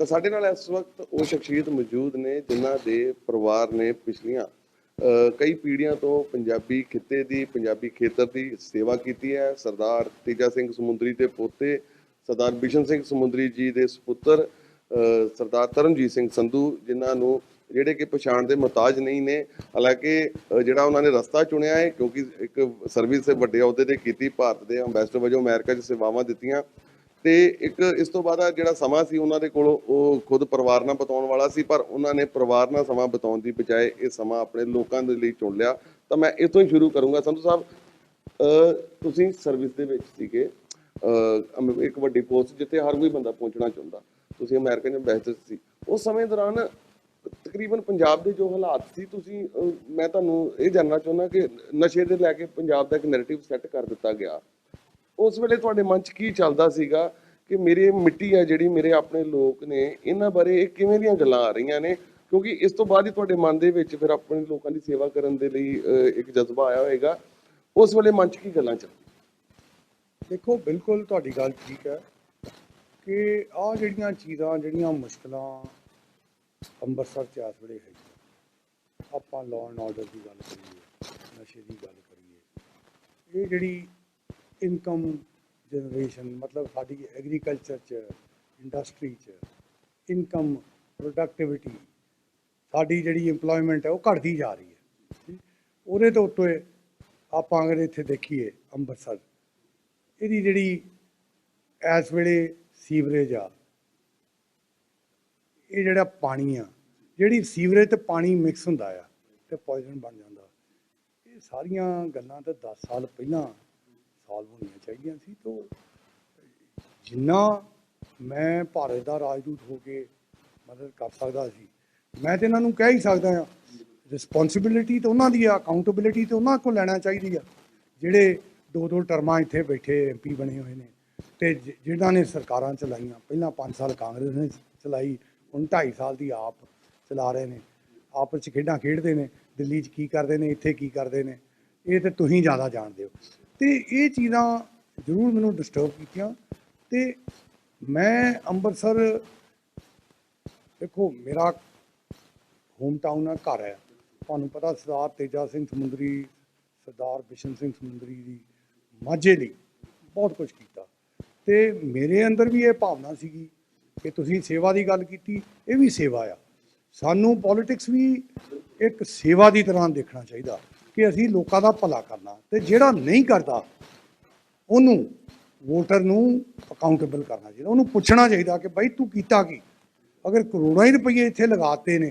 ਤਾਂ ਸਾਡੇ ਨਾਲ ਇਸ ਵਕਤ ਉਹ ਸ਼ਖਸੀਅਤ ਮੌਜੂਦ ਨੇ, ਜਿਨ੍ਹਾਂ ਦੇ ਪਰਿਵਾਰ ਨੇ ਪਿਛਲੀਆਂ ਕਈ ਪੀੜ੍ਹੀਆਂ ਤੋਂ ਪੰਜਾਬੀ ਖਿੱਤੇ ਦੀ, ਪੰਜਾਬੀ ਖੇਤਰ ਦੀ ਸੇਵਾ ਕੀਤੀ ਹੈ। ਸਰਦਾਰ ਤੇਜਾ ਸਿੰਘ ਸਮੁੰਦਰੀ ਦੇ ਪੋਤੇ, ਸਰਦਾਰ ਬਿਸ਼ਨ ਸਿੰਘ ਸਮੁੰਦਰੀ ਜੀ ਦੇ ਸੁਪੁੱਤਰ ਸਰਦਾਰ ਤਰਨਜੀਤ ਸਿੰਘ ਸੰਧੂ, ਜਿਨ੍ਹਾਂ ਨੂੰ ਜਿਹੜੇ ਕਿ ਪਛਾਣ ਦੇ ਮੁਹਤਾਜ ਨਹੀਂ ਨੇ, ਹਾਲਾਂਕਿ ਜਿਹੜਾ ਉਹਨਾਂ ਨੇ ਰਸਤਾ ਚੁਣਿਆ ਹੈ, ਕਿਉਂਕਿ ਇੱਕ ਸਰਵਿਸ ਦੇ ਵੱਡੇ ਅਹੁਦੇ ਤੇ ਕੀਤੀ, ਭਾਰਤ ਦੇ ਅੰਬੈਸਡਰ ਵਜੋਂ ਅਮਰੀਕਾ 'ਚ ਸੇਵਾਵਾਂ ਦਿੱਤੀਆਂ। ਤੇ ਇੱਕ ਇਸ ਤੋਂ ਬਾਅਦ ਜਿਹੜਾ ਸਮਾਂ ਸੀ ਉਹਨਾਂ ਦੇ ਕੋਲ, ਉਹ ਖੁਦ ਪਰਿਵਾਰ ਨਾਲ ਬਿਤਾਉਣ ਵਾਲਾ ਸੀ, ਪਰ ਉਹਨਾਂ ਨੇ ਪਰਿਵਾਰ ਨਾਲ ਸਮਾਂ ਬਿਤਾਉਣ ਦੀ ਬਜਾਏ ਇਹ ਸਮਾਂ ਆਪਣੇ ਲੋਕਾਂ ਦੇ ਲਈ ਚੁਣ ਲਿਆ। ਤਾਂ ਮੈਂ ਇਸ ਹੀ ਸ਼ੁਰੂ ਕਰੂੰਗਾ। ਸੰਧੂ ਸਾਹਿਬ ਤੁਸੀਂ ਸਰਵਿਸ ਦੇ ਵਿੱਚ ਸੀਗੇ। ਇੱਕ ਵੱਡੀ ਪੋਸਟ ਜਿੱਥੇ ਹਰ ਕੋਈ ਬੰਦਾ ਪਹੁੰਚਣਾ ਚਾਹੁੰਦਾ। ਤੁਸੀਂ ਅਮਰੀਕਨ ਐਮਬੈਸਡਰ ਸੀ। ਉਸ ਸਮੇਂ ਦੌਰਾਨ ਤਕਰੀਬਨ ਪੰਜਾਬ ਦੇ ਜੋ ਹਾਲਾਤ ਸੀ, ਤੁਸੀਂ ਮੈਂ ਤੁਹਾਨੂੰ ਇਹ ਜਾਣਨਾ ਚਾਹੁੰਦਾ ਕਿ ਨਸ਼ੇ ਦੇ ਲੈ ਕੇ ਪੰਜਾਬ ਦਾ ਇੱਕ ਨੈਰੇਟਿਵ ਸੈੱਟ ਕਰ ਦਿੱਤਾ ਗਿਆ। ਉਸ ਵੇਲੇ ਤੁਹਾਡੇ ਮਨ 'ਚ ਕੀ ਚੱਲਦਾ ਸੀਗਾ ਕਿ ਮੇਰੇ ਮਿੱਟੀ ਹੈ ਜਿਹੜੀ ਮੇਰੇ ਆਪਣੇ ਲੋਕ ਨੇ, ਇਹਨਾਂ ਬਾਰੇ ਇਹ ਕਿਵੇਂ ਦੀਆਂ ਗੱਲਾਂ ਆ ਰਹੀਆਂ ਨੇ? ਕਿਉਂਕਿ ਇਸ ਤੋਂ ਬਾਅਦ ਹੀ ਤੁਹਾਡੇ ਮਨ ਦੇ ਵਿੱਚ ਫਿਰ ਆਪਣੇ ਲੋਕਾਂ ਦੀ ਸੇਵਾ ਕਰਨ ਦੇ ਲਈ ਇੱਕ ਜਜ਼ਬਾ ਆਇਆ ਹੋਵੇਗਾ ਉਸ ਵੇਲੇ ਮਨ 'ਚ ਕੀ ਗੱਲਾਂ ਚੱਲ ਦੇਖੋ, ਬਿਲਕੁਲ ਤੁਹਾਡੀ ਗੱਲ ਠੀਕ ਹੈ ਕਿ ਆ ਜਿਹੜੀਆਂ ਚੀਜ਼ਾਂ, ਜਿਹੜੀਆਂ ਮੁਸ਼ਕਲਾਂ ਅੰਮ੍ਰਿਤਸਰ ਚ ਇਸ ਵੇਲੇ ਹੈਗੀਆਂ। ਆਪਾਂ ਲਾਅ ਐਂਡ ਆਰਡਰ ਦੀ ਗੱਲ ਕਰੀਏ, ਨਸ਼ੇ ਦੀ ਗੱਲ ਕਰੀਏ, ਇਹ ਜਿਹੜੀ ਇਨਕਮ ਜਨਰੇਸ਼ਨ ਮਤਲਬ ਸਾਡੀ ਐਗਰੀਕਲਚਰ ਚ ਇੰਡਸਟਰੀ ਚ ਇਨਕਮ ਪ੍ਰੋਡਕਟਿਵਿਟੀ ਸਾਡੀ ਜਿਹੜੀ EMPLOYMENT ਹੈ ਉਹ ਘਟਦੀ ਜਾ ਰਹੀ ਹੈ ਉਹਦੇ ਤੋਂ ਉੱਤੇ ਆਪਾਂ ਅਗਰ ਇੱਥੇ ਦੇਖੀਏ ਅੰਮ੍ਰਿਤਸਰ ਇਹਦੀ ਜਿਹੜੀ ਇਸ ਵੇਲੇ ਸੀਵਰੇਜ ਆ ਇਹ ਜਿਹੜਾ ਪਾਣੀ ਆ ਜਿਹੜੀ ਸੀਵਰੇਜ ਤੇ ਪਾਣੀ ਮਿਕਸ ਹੁੰਦਾ ਆ ਤੇ ਪੋਇਜ਼ਨ ਬਣ ਜਾਂਦਾ ਇਹ ਸਾਰੀਆਂ ਗੱਲਾਂ ਤਾਂ 10 ਸਾਲ ਪਹਿਲਾਂ ਸੋਲਵ ਹੋਣੀਆਂ ਚਾਹੀਦੀਆਂ ਸੀ, ਤੋਂ ਜਿੰਨਾ ਮੈਂ ਭਾਰਤ ਦਾ ਰਾਜਦੂਤ ਹੋ ਕੇ ਮਦਦ ਕਰ ਸਕਦਾ ਸੀ, ਮੈਂ ਤੇ ਇਹਨਾਂ ਨੂੰ ਕਹਿ ਹੀ ਸਕਦਾ ਆ ਰਿਸਪੌਂਸਿਬਿਲਿਟੀ ਤੇ ਉਹਨਾਂ ਦੀ ਆ ਅਕਾਊਂਟੇਬਿਲਿਟੀ ਤੇ ਉਹਨਾਂ ਕੋਲ ਲੈਣਾ ਚਾਹੀਦੀ ਆ, ਜਿਹੜੇ ਦੋ ਦੋ ਟਰਮਾਂ ਇੱਥੇ ਬੈਠੇ ਐਮਪੀ ਬਣੇ ਹੋਏ ਨੇ, ਤੇ ਜਿ- ਜਿਨ੍ਹਾਂ ਨੇ ਸਰਕਾਰਾਂ ਚਲਾਈਆਂ, ਪਹਿਲਾਂ 5 ਸਾਲ ਕਾਂਗਰਸ ਨੇ ਚਲਾਈ, ਹੁਣ 2.5 ਸਾਲ ਦੀ ਆਪ ਚਲਾ ਰਹੇ ਨੇ, ਆਪਸ ਵਿੱਚ ਖੇਡਾਂ ਖੇਡਦੇ ਨੇ, ਦਿੱਲੀ 'ਚ ਕੀ ਕਰਦੇ ਨੇ, ਇੱਥੇ ਕੀ ਕਰਦੇ ਨੇ, ਇਹ ਤੇ ਤੁਸੀਂ ਜ਼ਿਆਦਾ ਜਾਣਦੇ ਹੋ। ਤੇ ਇਹ ਚੀਜ਼ਾਂ ਜ਼ਰੂਰ ਮੈਨੂੰ ਡਿਸਟਰਬ ਕੀਤੀਆਂ ਤੇ ਮੈਂ ਅੰਮ੍ਰਿਤਸਰ ਦੇਖੋ, ਮੇਰਾ ਹੋਮ ਟਾਊਨ ਆ ਘਰ ਹੈ। ਤੁਹਾਨੂੰ ਪਤਾ ਸਰਦਾਰ ਤੇਜਾ ਸਿੰਘ ਸਮੁੰਦਰੀ, ਸਰਦਾਰ ਬਿਸ਼ਨ ਸਿੰਘ ਸਮੁੰਦਰੀ ਦੀ ਮਾਝੇ ਲਈ ਬਹੁਤ ਕੁਝ ਕੀਤਾ। ਤੇ ਮੇਰੇ ਅੰਦਰ ਵੀ ਇਹ ਭਾਵਨਾ ਸੀਗੀ ਕਿ ਤੁਸੀਂ ਸੇਵਾ ਦੀ ਗੱਲ ਕੀਤੀ, ਇਹ ਵੀ ਸੇਵਾ ਆ। ਸਾਨੂੰ ਪੋਲਿਟਿਕਸ ਵੀ ਇੱਕ ਸੇਵਾ ਦੀ ਤਰ੍ਹਾਂ ਦੇਖਣਾ ਚਾਹੀਦਾ। ਕਿ ਅਸੀਂ ਲੋਕਾਂ ਦਾ ਭਲਾ ਕਰਨਾ ਤੇ ਜਿਹੜਾ ਨਹੀਂ ਕਰਦਾ, ਉਹਨੂੰ ਵੋਟਰ ਨੂੰ ਅਕਾਊਂਟੇਬਲ ਕਰਨਾ ਚਾਹੀਦਾ। ਉਹਨੂੰ ਪੁੱਛਣਾ ਚਾਹੀਦਾ ਕਿ ਭਾਈ ਤੂੰ ਕੀਤਾ ਕੀ? ਅਗਰ ਕਰੋੜਾਂ ਹੀ ਰੁਪਏ ਇੱਥੇ ਲਗਾਤੇ ਨੇ,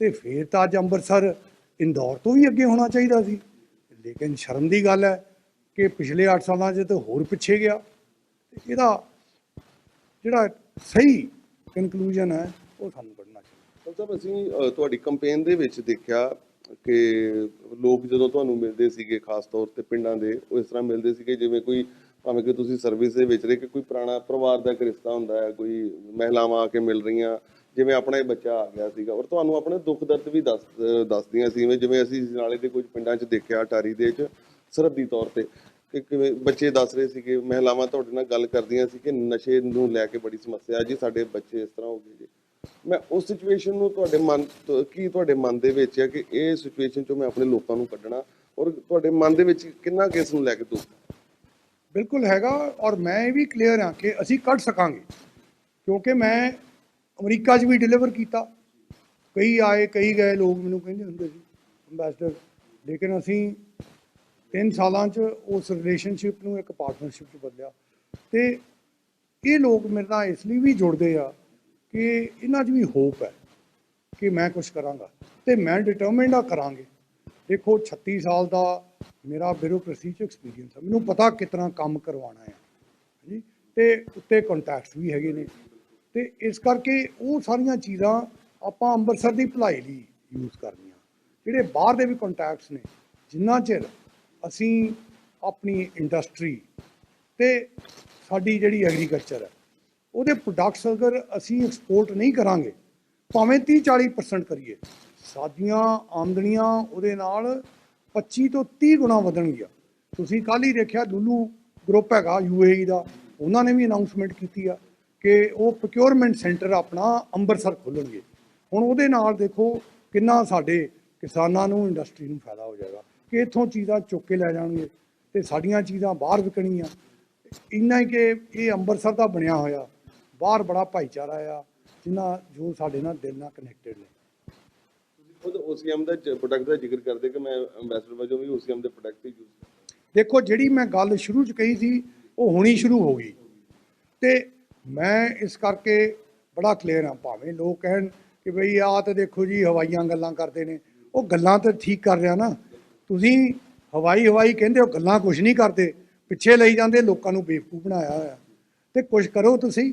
ਤੇ ਫੇਰ ਤਾਂ ਅੱਜ ਅੰਮ੍ਰਿਤਸਰ ਇੰਦੌਰ ਤੋਂ ਵੀ ਅੱਗੇ ਹੋਣਾ ਚਾਹੀਦਾ ਸੀ। ਲੇਕਿਨ ਸ਼ਰਮ ਦੀ ਗੱਲ ਹੈ ਕਿ ਪਿਛਲੇ 8 ਸਾਲਾਂ 'ਚ ਤਾਂ ਹੋਰ ਪਿੱਛੇ ਗਿਆ। ਇਹਦਾ ਜਿਹੜਾ ਸਹੀ ਕਨਕਲੂਜਨ ਹੈ, ਉਹ ਸਾਨੂੰ ਕੱਢਣਾ ਚਾਹੀਦਾ। ਸਾਹਿਬ, ਅਸੀਂ ਤੁਹਾਡੀ ਕੰਪੇਨ ਦੇ ਵਿੱਚ ਦੇਖਿਆ ਕਿ ਲੋਕ ਜਦੋਂ ਤੁਹਾਨੂੰ ਮਿਲਦੇ ਸੀਗੇ, ਖਾਸ ਤੌਰ ਤੇ ਪਿੰਡਾਂ ਦੇ, ਉਹ ਇਸ ਤਰ੍ਹਾਂ ਮਿਲਦੇ ਸੀਗੇ, ਜਿਵੇਂ ਕੋਈ ਭਾਵੇਂ ਕਿ ਤੁਸੀਂ ਸਰਵਿਸ ਦੇ ਵਿੱਚ ਰਹੇ ਕਿ ਕੋਈ ਪੁਰਾਣਾ ਪਰਿਵਾਰ ਦਾ ਇੱਕ ਰਿਸ਼ਤਾ ਹੁੰਦਾ ਹੈ, ਕੋਈ ਮਹਿਲਾਵਾਂ ਆ ਕੇ ਮਿਲ ਰਹੀਆਂ, ਜਿਵੇਂ ਆਪਣਾ ਹੀ ਬੱਚਾ ਆ ਗਿਆ ਸੀਗਾ, ਔਰ ਤੁਹਾਨੂੰ ਆਪਣੇ ਦੁੱਖ ਦਰਦ ਵੀ ਦੱਸ, ਦੱਸਦੀਆਂ ਸੀ, ਜਿਵੇਂ ਜਿਵੇਂ ਅਸੀਂ ਨਾਲੇ ਦੇ ਕੁਝ ਪਿੰਡਾਂ 'ਚ ਦੇਖਿਆ ਟਾਰੀ ਦੇ 'ਚ, ਸਰਹੱਦੀ ਤੌਰ ਤੇ, ਕਿ ਕਿਵੇਂ ਬੱਚੇ ਦੱਸ ਰਹੇ ਸੀਗੇ, ਮਹਿਲਾਵਾਂ ਤੁਹਾਡੇ ਨਾਲ ਗੱਲ ਕਰਦੀਆਂ ਸੀ ਕਿ ਨਸ਼ੇ ਨੂੰ ਲੈ ਕੇ ਬੜੀ ਸਮੱਸਿਆ ਜੀ ਸਾਡੇ ਬੱਚੇ ਇਸ ਤਰ੍ਹਾਂ ਹੋ ਗਏ ਜੀ। ਮੈਂ ਉਸ ਸਿਚੁਏਸ਼ਨ ਨੂੰ ਤੁਹਾਡੇ ਮਨ ਕੀ ਤੁਹਾਡੇ ਮਨ ਦੇ ਵਿੱਚ ਹੈ ਕਿ ਇਹ ਸਿਚੁਏਸ਼ਨ ਚੋਂ ਮੈਂ ਆਪਣੇ ਲੋਕਾਂ ਨੂੰ ਕੱਢਣਾ? ਔਰ ਤੁਹਾਡੇ ਮਨ ਦੇ ਵਿੱਚ ਕਿੰਨਾ ਕਿਸ ਨੂੰ ਲੈ ਕੇ ਦੁੱਖ? ਬਿਲਕੁਲ ਹੈਗਾ, ਔਰ ਮੈਂ ਇਹ ਵੀ ਕਲੀਅਰ ਹਾਂ ਕਿ ਅਸੀਂ ਕੱਢ ਸਕਾਂਗੇ। ਕਿਉਂਕਿ ਮੈਂ ਅਮਰੀਕਾ 'ਚ ਵੀ ਡਿਲੀਵਰ ਕੀਤਾ। ਕਈ ਆਏ, ਕਈ ਗਏ, ਲੋਕ ਮੈਨੂੰ ਕਹਿੰਦੇ ਹੁੰਦੇ ਸੀ ਅੰਬੈਸਡਰ ਲੇਕਿਨ ਅਸੀਂ ਤਿੰਨ ਸਾਲਾਂ 'ਚ ਉਸ ਰਿਲੇਸ਼ਨਸ਼ਿਪ ਨੂੰ ਇੱਕ ਪਾਰਟਨਰਸ਼ਿਪ 'ਚ ਬਦਲਿਆ। ਤੇ ਇਹ ਲੋਕ ਮੇਰੇ ਨਾਲ ਇਸ ਲਈ ਵੀ ਜੁੜਦੇ ਆ ਕਿ ਇਹਨਾਂ 'ਚ ਵੀ ਹੋਪ ਹੈ ਕਿ ਮੈਂ ਕੁਝ ਕਰਾਂਗਾ ਤੇ ਮੈਂ ਡਿਟਰਮਿੰਡ ਆ ਕਰਾਂਗੇ। ਦੇਖੋ 36 ਸਾਲ ਦਾ ਮੇਰਾ ਬਿਊਰੋਕ੍ਰੇਸੀ ਚ ਐਕਸਪੀਰੀਅੰਸ ਹੈ ਮੈਨੂੰ ਪਤਾ ਕਿਤਨਾ ਕੰਮ ਕਰਵਾਉਣਾ ਹੈ। ਜੀ ਤੇ ਉੱਤੇ ਕੰਟੈਕਟਸ ਵੀ ਹੈਗੇ ਨੇ। ਤੇ ਇਸ ਕਰਕੇ ਉਹ ਸਾਰੀਆਂ ਚੀਜ਼ਾਂ ਆਪਾਂ ਅੰਮ੍ਰਿਤਸਰ ਦੀ ਭਲਾਈ ਲਈ ਯੂਜ਼ ਕਰਨੀਆਂ। ਜਿਹੜੇ ਬਾਹਰ ਦੇ ਵੀ ਕੰਟੈਕਟਸ ਨੇ, ਜਿੰਨਾ ਚਿਰ ਅਸੀਂ ਆਪਣੀ ਇੰਡਸਟਰੀ ਤੇ ਸਾਡੀ ਜਿਹੜੀ ਐਗਰੀਕਲਚਰ ਹੈ ਉਹਦੇ ਪ੍ਰੋਡਕਟਸ ਅਗਰ ਅਸੀਂ ਐਕਸਪੋਰਟ ਨਹੀਂ ਕਰਾਂਗੇ, ਭਾਵੇਂ 30 40% ਕਰੀਏ, ਸਾਡੀਆਂ ਆਮਦਨੀਆਂ ਉਹਦੇ ਨਾਲ 25 ਤੋਂ 30 ਗੁਣਾ ਵਧਣਗੀਆਂ। ਤੁਸੀਂ ਕੱਲ ਹੀ ਦੇਖਿਆ ਦੁਲੂ ਗਰੁੱਪ ਹੈਗਾ ਯੂਏਈ ਦਾ, ਉਹਨਾਂ ਨੇ ਵੀ ਅਨਾਉਂਸਮੈਂਟ ਕੀਤੀ ਆ ਕਿ ਉਹ ਪ੍ਰੋਕਿਉਰਮੈਂਟ ਸੈਂਟਰ ਆਪਣਾ ਅੰਮ੍ਰਿਤਸਰ ਖੋਲਣਗੇ। ਹੁਣ ਉਹਦੇ ਨਾਲ ਦੇਖੋ ਕਿੰਨਾ ਸਾਡੇ ਕਿਸਾਨਾਂ ਨੂੰ ਇੰਡਸਟਰੀ ਨੂੰ ਫਾਇਦਾ ਹੋ ਜਾਏਗਾ ਕਿ ਇੱਥੋਂ ਚੀਜ਼ਾਂ ਚੁੱਕ ਕੇ ਲੈ ਜਾਣਗੇ ਤੇ ਸਾਡੀਆਂ ਚੀਜ਼ਾਂ ਬਾਹਰ ਵਿਕਣੀਆਂ। ਇੰਨਾ ਹੀ ਕਿ ਇਹ ਅੰਮ੍ਰਿਤਸਰ ਦਾ ਬਣਿਆ ਹੋਇਆ। ਬਾਹਰ ਬੜਾ ਭਾਈਚਾਰਾ ਆ ਜਿਨ੍ਹਾਂ ਜੋ ਸਾਡੇ ਨਾਲ ਦਿਲ ਨਾਲ ਕਨੈਕਟਡ ਨੇ। ਖੁਦ OCM ਦਾ ਪ੍ਰੋਡਕਟ ਦਾ ਜ਼ਿਕਰ ਕਰਦੇ ਕਿ ਮੈਂ ਐਮਬੈਸਡਰ ਵਜੋਂ ਵੀ OCM ਦੇ ਪ੍ਰੋਡਕਟ ਹੀ ਯੂਜ਼ ਦੇਖੋ ਜਿਹੜੀ ਮੈਂ ਗੱਲ ਸ਼ੁਰੂ ਚ ਕਹੀ ਸੀ ਉਹ ਹੁਣੀ ਸ਼ੁਰੂ ਹੋ ਗਈ। ਤੇ ਮੈਂ ਇਸ ਕਰਕੇ ਬੜਾ ਕਲੀਅਰ ਹਾਂ ਭਾਵੇਂ ਲੋਕ ਕਹਿਣ ਕਿ ਬਈ ਆਹ ਤੇ ਦੇਖੋ ਜੀ ਹਵਾਈਆਂ ਗੱਲਾਂ ਕਰਦੇ ਨੇ। ਉਹ ਗੱਲਾਂ ਤੇ ਠੀਕ ਕਰ ਰਿਹਾ ਨਾ। ਤੁਸੀਂ ਹਵਾਈ ਹਵਾਈ ਕਹਿੰਦੇ ਹੋ ਗੱਲਾਂ ਕੁਝ ਨਹੀਂ ਕਰਦੇ। ਪਿੱਛੇ ਲਈ ਜਾਂਦੇ ਲੋਕਾਂ ਨੂੰ ਬੇਵਕੂਫ ਬਣਾਇਆ ਹੋਇਆ। ਤੇ ਕੁਝ ਕਰੋ ਤੁਸੀਂ।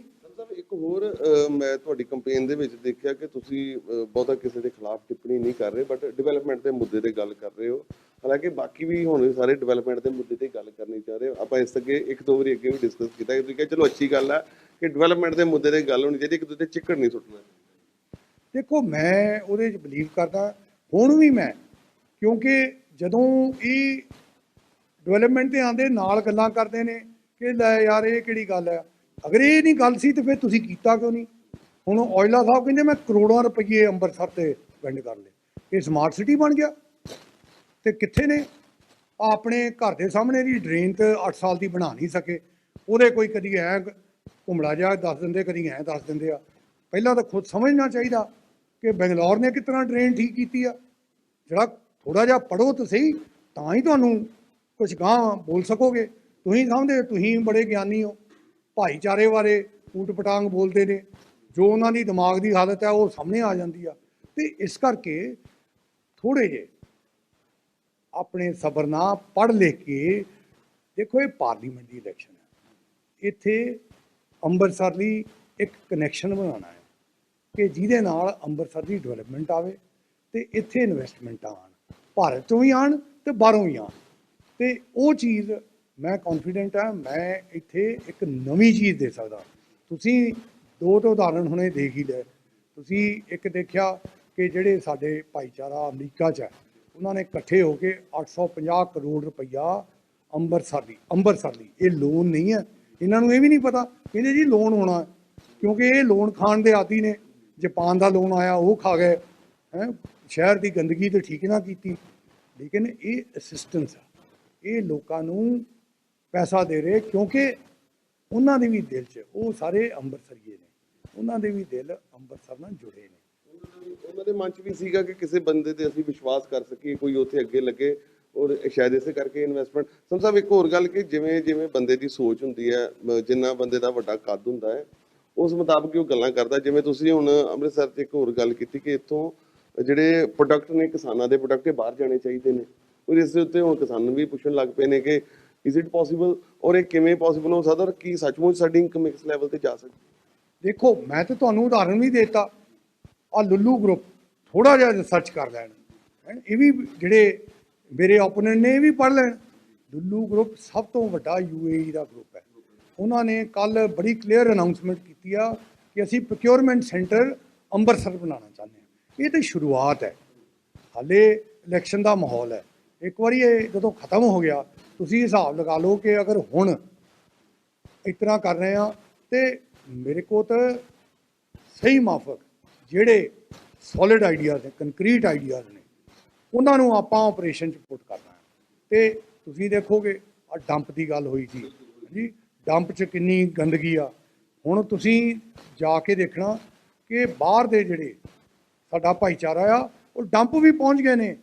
ਇੱਕ ਹੋਰ ਮੈਂ ਤੁਹਾਡੀ ਕੰਪੇਨ ਦੇ ਵਿੱਚ ਦੇਖਿਆ ਕਿ ਤੁਸੀਂ ਬਹੁਤਾ ਕਿਸੇ ਦੇ ਖਿਲਾਫ ਟਿੱਪਣੀ ਨਹੀਂ ਕਰ ਰਹੇ ਬਟ ਡਿਵੈਲਪਮੈਂਟ ਦੇ ਮੁੱਦੇ ਤੇ ਗੱਲ ਕਰ ਰਹੇ ਹੋ। ਹਾਲਾਂਕਿ ਬਾਕੀ ਵੀ ਹੁਣ ਸਾਰੇ ਡਿਵੈਲਪਮੈਂਟ ਦੇ ਮੁੱਦੇ ਤੇ ਗੱਲ ਕਰਨੀ ਚਾਹ ਰਹੇ ਹੋ। ਆਪਾਂ ਇਸ ਅੱਗੇ ਇੱਕ ਦੋ ਵਾਰੀ ਅੱਗੇ ਵੀ ਡਿਸਕਸ ਕੀਤਾ ਕਿ ਕਿਹਾ, ਚਲੋ ਅੱਛੀ ਗੱਲ ਹੈ ਕਿ ਡਿਵੈਲਪਮੈਂਟ ਦੇ ਮੁੱਦੇ ਤੇ ਗੱਲ ਹੋਣੀ ਚਾਹੀਦੀ, ਇੱਕ ਦੂਜੇ ਤੇ ਚਿੱਕੜ ਨਹੀਂ ਸੁੱਟਣਾ। ਦੇਖੋ, ਮੈਂ ਉਹਦੇ 'ਚ ਬਲੀਵ ਕਰਦਾ, ਹੁਣ ਵੀ ਮੈਂ, ਕਿਉਂਕਿ ਜਦੋਂ ਇਹ ਡਿਵੈਲਪਮੈਂਟ ਤੇ ਆਂਦੇ ਨਾਲ ਗੱਲਾਂ ਕਰਦੇ ਨੇ ਕਿ ਲੈ ਯਾਰ, ਇਹ ਕਿਹੜੀ ਗੱਲ ਹੈ ਅਗਰ ਇਹ ਨਹੀਂ ਗੱਲ ਸੀ ਤੇ ਫਿਰ ਤੁਸੀਂ ਕੀਤਾ ਕਿਉਂ ਨਹੀਂ? ਹੁਣ ਔਜਲਾ ਸਾਹਿਬ ਕਹਿੰਦੇ ਮੈਂ ਕਰੋੜਾਂ ਰੁਪਏ ਅੰਮ੍ਰਿਤਸਰ ਤੇ ਸਪੈਂਡ ਕਰ ਲਏ। ਇਹ ਸਮਾਰਟ ਸਿਟੀ ਬਣ ਗਿਆ। ਤੇ ਕਿੱਥੇ ਨੇ? ਆਪਣੇ ਘਰ ਦੇ ਸਾਹਮਣੇ ਦੀ ਡਰੇਨ ਤੇ 8 ਸਾਲ ਦੀ ਬਣਾ ਨਹੀਂ ਸਕੇ। ਉਹਦੇ ਕੋਈ ਕਦੀ ਐ ਘੁੰਮੜਾ ਜਾ ਦੱਸ ਦਿੰਦੇ, ਕਦੀ ਐ ਦੱਸ ਦਿੰਦੇ ਆ। ਪਹਿਲਾਂ ਤਾਂ ਖੁਦ ਸਮਝਣਾ ਚਾਹੀਦਾ ਕਿ ਬੰਗਲੌਰ ਨੇ ਕਿਸ ਤਰ੍ਹਾਂ ਡਰੇਨ ਠੀਕ ਕੀਤੀ ਆ। ਜਿਹੜਾ ਥੋੜਾ ਜਿਹਾ ਪੜੋ ਤਾਂ ਸਹੀ, ਤਾਂ ਹੀ ਤੁਹਾਨੂੰ ਕੁਝ ਗਾਂ ਬੋਲ ਸਕੋਗੇ। ਤੁਸੀਂ ਸਮਝਦੇ ਤੁਸੀਂ ਬੜੇ ਗਿਆਨੀ ਹੋ। ਭਾਈਚਾਰੇ ਬਾਰੇ ਊਟ ਪਟਾਂਗ ਬੋਲਦੇ ਨੇ, ਜੋ ਉਹਨਾਂ ਦੀ ਦਿਮਾਗ ਦੀ ਹਾਲਤ ਹੈ ਉਹ ਸਾਹਮਣੇ ਆ ਜਾਂਦੀ ਆ। ਤੇ ਇਸ ਕਰਕੇ ਥੋੜੇ ਜੇ ਆਪਣੇ ਸਬਰ ਨਾਲ ਪੜ੍ਹ ਲਿਖ ਕੇ ਦੇਖੋ ਇਹ ਪਾਰਲੀਮੈਂਟ ਦੀ ਇਲੈਕਸ਼ਨ ਹੈ। ਇੱਥੇ ਅੰਮ੍ਰਿਤਸਰ ਲਈ ਇੱਕ ਕਨੈਕਸ਼ਨ ਬਣਾਉਣਾ ਹੈ ਕਿ ਜਿਹਦੇ ਨਾਲ ਅੰਮ੍ਰਿਤਸਰ ਦੀ ਡਿਵੈਲਪਮੈਂਟ ਆਵੇ ਤੇ ਇੱਥੇ ਇਨਵੈਸਟਮੈਂਟ ਆਣ ਭਾਰਤ ਤੋਂ ਵੀ ਆਣ ਤੇ ਬਾਹਰੋਂ ਵੀ ਆਣ ਤੇ ਉਹ ਚੀਜ਼ ਮੈਂ ਕੌਨਫੀਡੈਂਟ ਹਾਂ, ਮੈਂ ਇੱਥੇ ਇੱਕ ਨਵੀਂ ਚੀਜ਼ ਦੇ ਸਕਦਾ। ਤੁਸੀਂ ਦੋ ਤੋਂ ਉਦਾਹਰਣ ਹੁਣੇ ਦੇਖ ਹੀ ਲਏ। ਤੁਸੀਂ ਇੱਕ ਦੇਖਿਆ ਕਿ ਜਿਹੜੇ ਸਾਡੇ ਭਾਈਚਾਰਾ ਅਮਰੀਕਾ 'ਚ ਹੈ, ਉਹਨਾਂ ਨੇ ਇਕੱਠੇ ਹੋ ਕੇ 850 ਕਰੋੜ ਰੁਪਈਆ ਅੰਮ੍ਰਿਤਸਰ ਲਈ ਅੰਮ੍ਰਿਤਸਰ ਲਈ ਇਹ ਲੋਨ ਨਹੀਂ ਹੈ। ਇਹਨਾਂ ਨੂੰ ਇਹ ਵੀ ਨਹੀਂ ਪਤਾ। ਕਹਿੰਦੇ ਜੀ ਲੋਨ ਹੋਣਾ ਕਿਉਂਕਿ ਇਹ ਲੋਨ ਖਾਣ ਦੇ ਆਦੀ ਨੇ। ਜਾਪਾਨ ਦਾ ਲੋਨ ਆਇਆ, ਉਹ ਖਾ ਗਏ। ਹੈ, ਸ਼ਹਿਰ ਦੀ ਗੰਦਗੀ ਤੇ ਠੀਕ ਨਾ ਕੀਤੀ। ਲੇਕਿਨ ਇਹ ਅਸਿਸਟੈਂਸ ਹੈ। ਇਹ ਲੋਕਾਂ ਨੂੰ ਪੈਸਾ ਦੇ ਰਹੇ, ਕਿਉਂਕਿ ਉਹਨਾਂ ਦੇ ਵੀ ਦਿਲ 'ਚ, ਉਹ ਸਾਰੇ ਅੰਮ੍ਰਿਤਸਰੀਏ ਨੇ। ਉਹਨਾਂ ਦੇ ਵੀ ਦਿਲ ਅੰਮ੍ਰਿਤਸਰ ਨਾਲ ਜੁੜੇ ਨੇ। ਉਹਨਾਂ ਦੇ ਮਨ 'ਚ ਵੀ ਸੀਗਾ ਕਿ ਕਿਸੇ ਬੰਦੇ ਤੇ ਅਸੀਂ ਵਿਸ਼ਵਾਸ ਕਰ ਸਕੀਏ, ਕੋਈ ਉੱਥੇ ਅੱਗੇ ਲੱਗੇ ਔਰ ਸ਼ਾਇਦ ਇਸੇ ਕਰਕੇ ਇਨਵੈਸਟਮੈਂਟ ਸੰਤ ਸਾਹਿਬ, ਇੱਕ ਹੋਰ ਗੱਲ ਕਿ ਜਿਵੇਂ ਜਿਵੇਂ ਬੰਦੇ ਦੀ ਸੋਚ ਹੁੰਦੀ ਹੈ ਜਿੰਨਾ ਬੰਦੇ ਦਾ ਵੱਡਾ ਕੱਦ ਹੁੰਦਾ ਹੈ, ਉਸ ਮੁਤਾਬਕ ਉਹ ਗੱਲਾਂ ਕਰਦਾ। ਜਿਵੇਂ ਤੁਸੀਂ ਹੁਣ ਅੰਮ੍ਰਿਤਸਰ 'ਚ ਇੱਕ ਹੋਰ ਗੱਲ ਕੀਤੀ ਕਿ ਇੱਥੋਂ ਜਿਹੜੇ ਪ੍ਰੋਡਕਟ ਨੇ ਕਿਸਾਨਾਂ ਦੇ ਪ੍ਰੋਡਕਟ ਬਾਹਰ ਜਾਣੇ ਚਾਹੀਦੇ ਨੇ। ਔਰ ਇਸ ਦੇ ਉੱਤੇ ਹੁਣ ਕਿਸਾਨ ਵੀ ਪੁੱਛਣ ਲੱਗ ਪਏ ਨੇ ਕਿ ਇਜ਼ ਇਟ ਪੋਸੀਬਲ ਔਰ ਇਹ ਕਿਵੇਂ ਪੋਸੀਬਲ ਹੋ ਸਕਦਾ ਔਰ ਕੀ ਸੱਚਮੁੱਚ ਸਾਡੀ ਇਨਕਮ ਇਸ ਲੈਵਲ ਤੇ ਜਾ ਸਕਦੀ? ਦੇਖੋ ਮੈਂ ਤੇ ਤੁਹਾਨੂੰ ਉਦਾਹਰਣ ਵੀ ਦਿੱਤਾ। ਆ ਲੁੱਲੂ ਗਰੁੱਪ ਥੋੜਾ ਜਿਹਾ ਰਿਸਰਚ ਕਰ ਲੈਣ। ਹੈਂ, ਇਹ ਵੀ ਜਿਹੜੇ ਮੇਰੇ ਓਪੋਨੈਂਟ ਨੇ ਇਹ ਵੀ ਪੜ੍ਹ ਲੈਣ। ਲੁੱਲੂ ਗਰੁੱਪ ਸਭ ਤੋਂ ਵੱਡਾ ਯੂਏਈ ਦਾ ਗਰੁੱਪ ਹੈ। ਉਹਨਾਂ ਨੇ ਕੱਲ ਬੜੀ ਕਲੀਅਰ ਅਨਾਉਂਸਮੈਂਟ ਕੀਤੀ ਆ ਕਿ ਅਸੀਂ ਪ੍ਰੋਕਿਉਰਮੈਂਟ ਸੈਂਟਰ ਅੰਮ੍ਰਿਤਸਰ ਬਣਾਉਣਾ ਚਾਹੁੰਦੇ ਹਾਂ। ਇਹ ਤਾਂ ਸ਼ੁਰੂਆਤ ਹੈ। ਹਾਲੇ ਇਲੈਕਸ਼ਨ ਦਾ ਮਾਹੌਲ ਹੈ। ਇੱਕ ਵਾਰੀ ਇਹ ਜਦੋਂ ਖਤਮ ਹੋ ਗਿਆ ਤੁਸੀਂ ਹਿਸਾਬ ਲਗਾ ਲਓ ਕਿ ਅਗਰ ਹੁਣ ਇਸ ਤਰ੍ਹਾਂ ਕਰ ਰਹੇ ਆ ਤੇ ਮੇਰੇ ਕੋਲ ਤਾਂ ਸਹੀ ਮਾਫਕ, ਜਿਹੜੇ ਸੋਲਿਡ ਆਈਡੀਆਜ਼ ਨੇ ਕੰਕਰੀਟ ਆਈਡੀਆਜ਼ ਨੇ, ਉਹਨਾਂ ਨੂੰ ਆਪਾਂ ਆਪਰੇਸ਼ਨ ਚ ਪੁੱਟ ਕਰਨਾ ਹੈ। ਤੇ ਤੁਸੀਂ ਦੇਖੋਗੇ ਆ ਡੰਪ ਦੀ ਗੱਲ ਹੋਈ ਸੀ ਜੀ ਡੰਪ ਚ ਕਿੰਨੀ ਗੰਦਗੀ ਆ। ਹੁਣ ਤੁਸੀਂ ਜਾ ਕੇ ਦੇਖਣਾ ਕਿ ਬਾਹਰ ਦੇ ਜਿਹੜੇ ਸਾਡਾ ਭਾਈਚਾਰਾ ਆ, ਉਹ ਡੰਪ ਵੀ ਪਹੁੰਚ ਗਏ ਨੇ।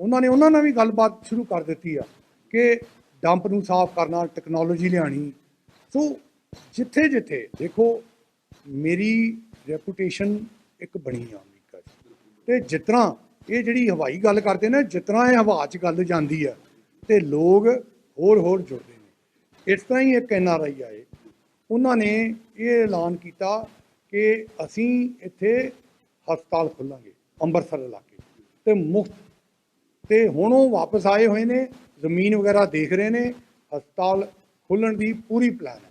ਉਹਨਾਂ ਨੇ, ਉਹਨਾਂ ਨਾਲ ਵੀ ਗੱਲਬਾਤ ਸ਼ੁਰੂ ਕਰ ਦਿੱਤੀ ਆ। ਕਿ ਡੰਪ ਨੂੰ ਸਾਫ਼ ਕਰਨਾ ਟੈਕਨੋਲੋਜੀ ਲਿਆਣੀ ਸੋ ਜਿੱਥੇ ਜਿੱਥੇ, ਦੇਖੋ, ਮੇਰੀ ਰੈਪੂਟੇਸ਼ਨ ਇੱਕ ਬਣੀ ਆ ਅਮਰੀਕਾ 'ਚ ਤੇ ਜਿਤਨਾ ਇਹ ਜਿਹੜੀ ਹਵਾਈ ਗੱਲ ਕਰਦੇ ਨੇ, ਜਿਤਨਾ ਇਹ ਹਵਾ 'ਚ ਗੱਲ ਜਾਂਦੀ ਆ, ਤੇ ਲੋਕ ਹੋਰ ਹੋਰ ਜੁੜਦੇ ਨੇ। ਇਸ ਤਰ੍ਹਾਂ ਹੀ ਇੱਕ ਐਨ ਆਰ ਆਈ ਆਏ। ਉਹਨਾਂ ਨੇ ਇਹ ਐਲਾਨ ਕੀਤਾ ਕਿ ਅਸੀਂ ਇੱਥੇ ਹਸਪਤਾਲ ਖੋਲਾਂਗੇ, ਅੰਮ੍ਰਿਤਸਰ ਇਲਾਕੇ। 'ਚ ਤੇ ਮੁਫਤ, ਤੇ ਹੁਣ ਉਹ ਵਾਪਸ ਆਏ ਹੋਏ ਨੇ ਜ਼ਮੀਨ ਵਗੈਰਾ ਦੇਖ ਰਹੇ ਨੇ ਹਸਪਤਾਲ ਖੋਲਣ ਦੀ ਪੂਰੀ ਪਲਾਨ ਹੈ।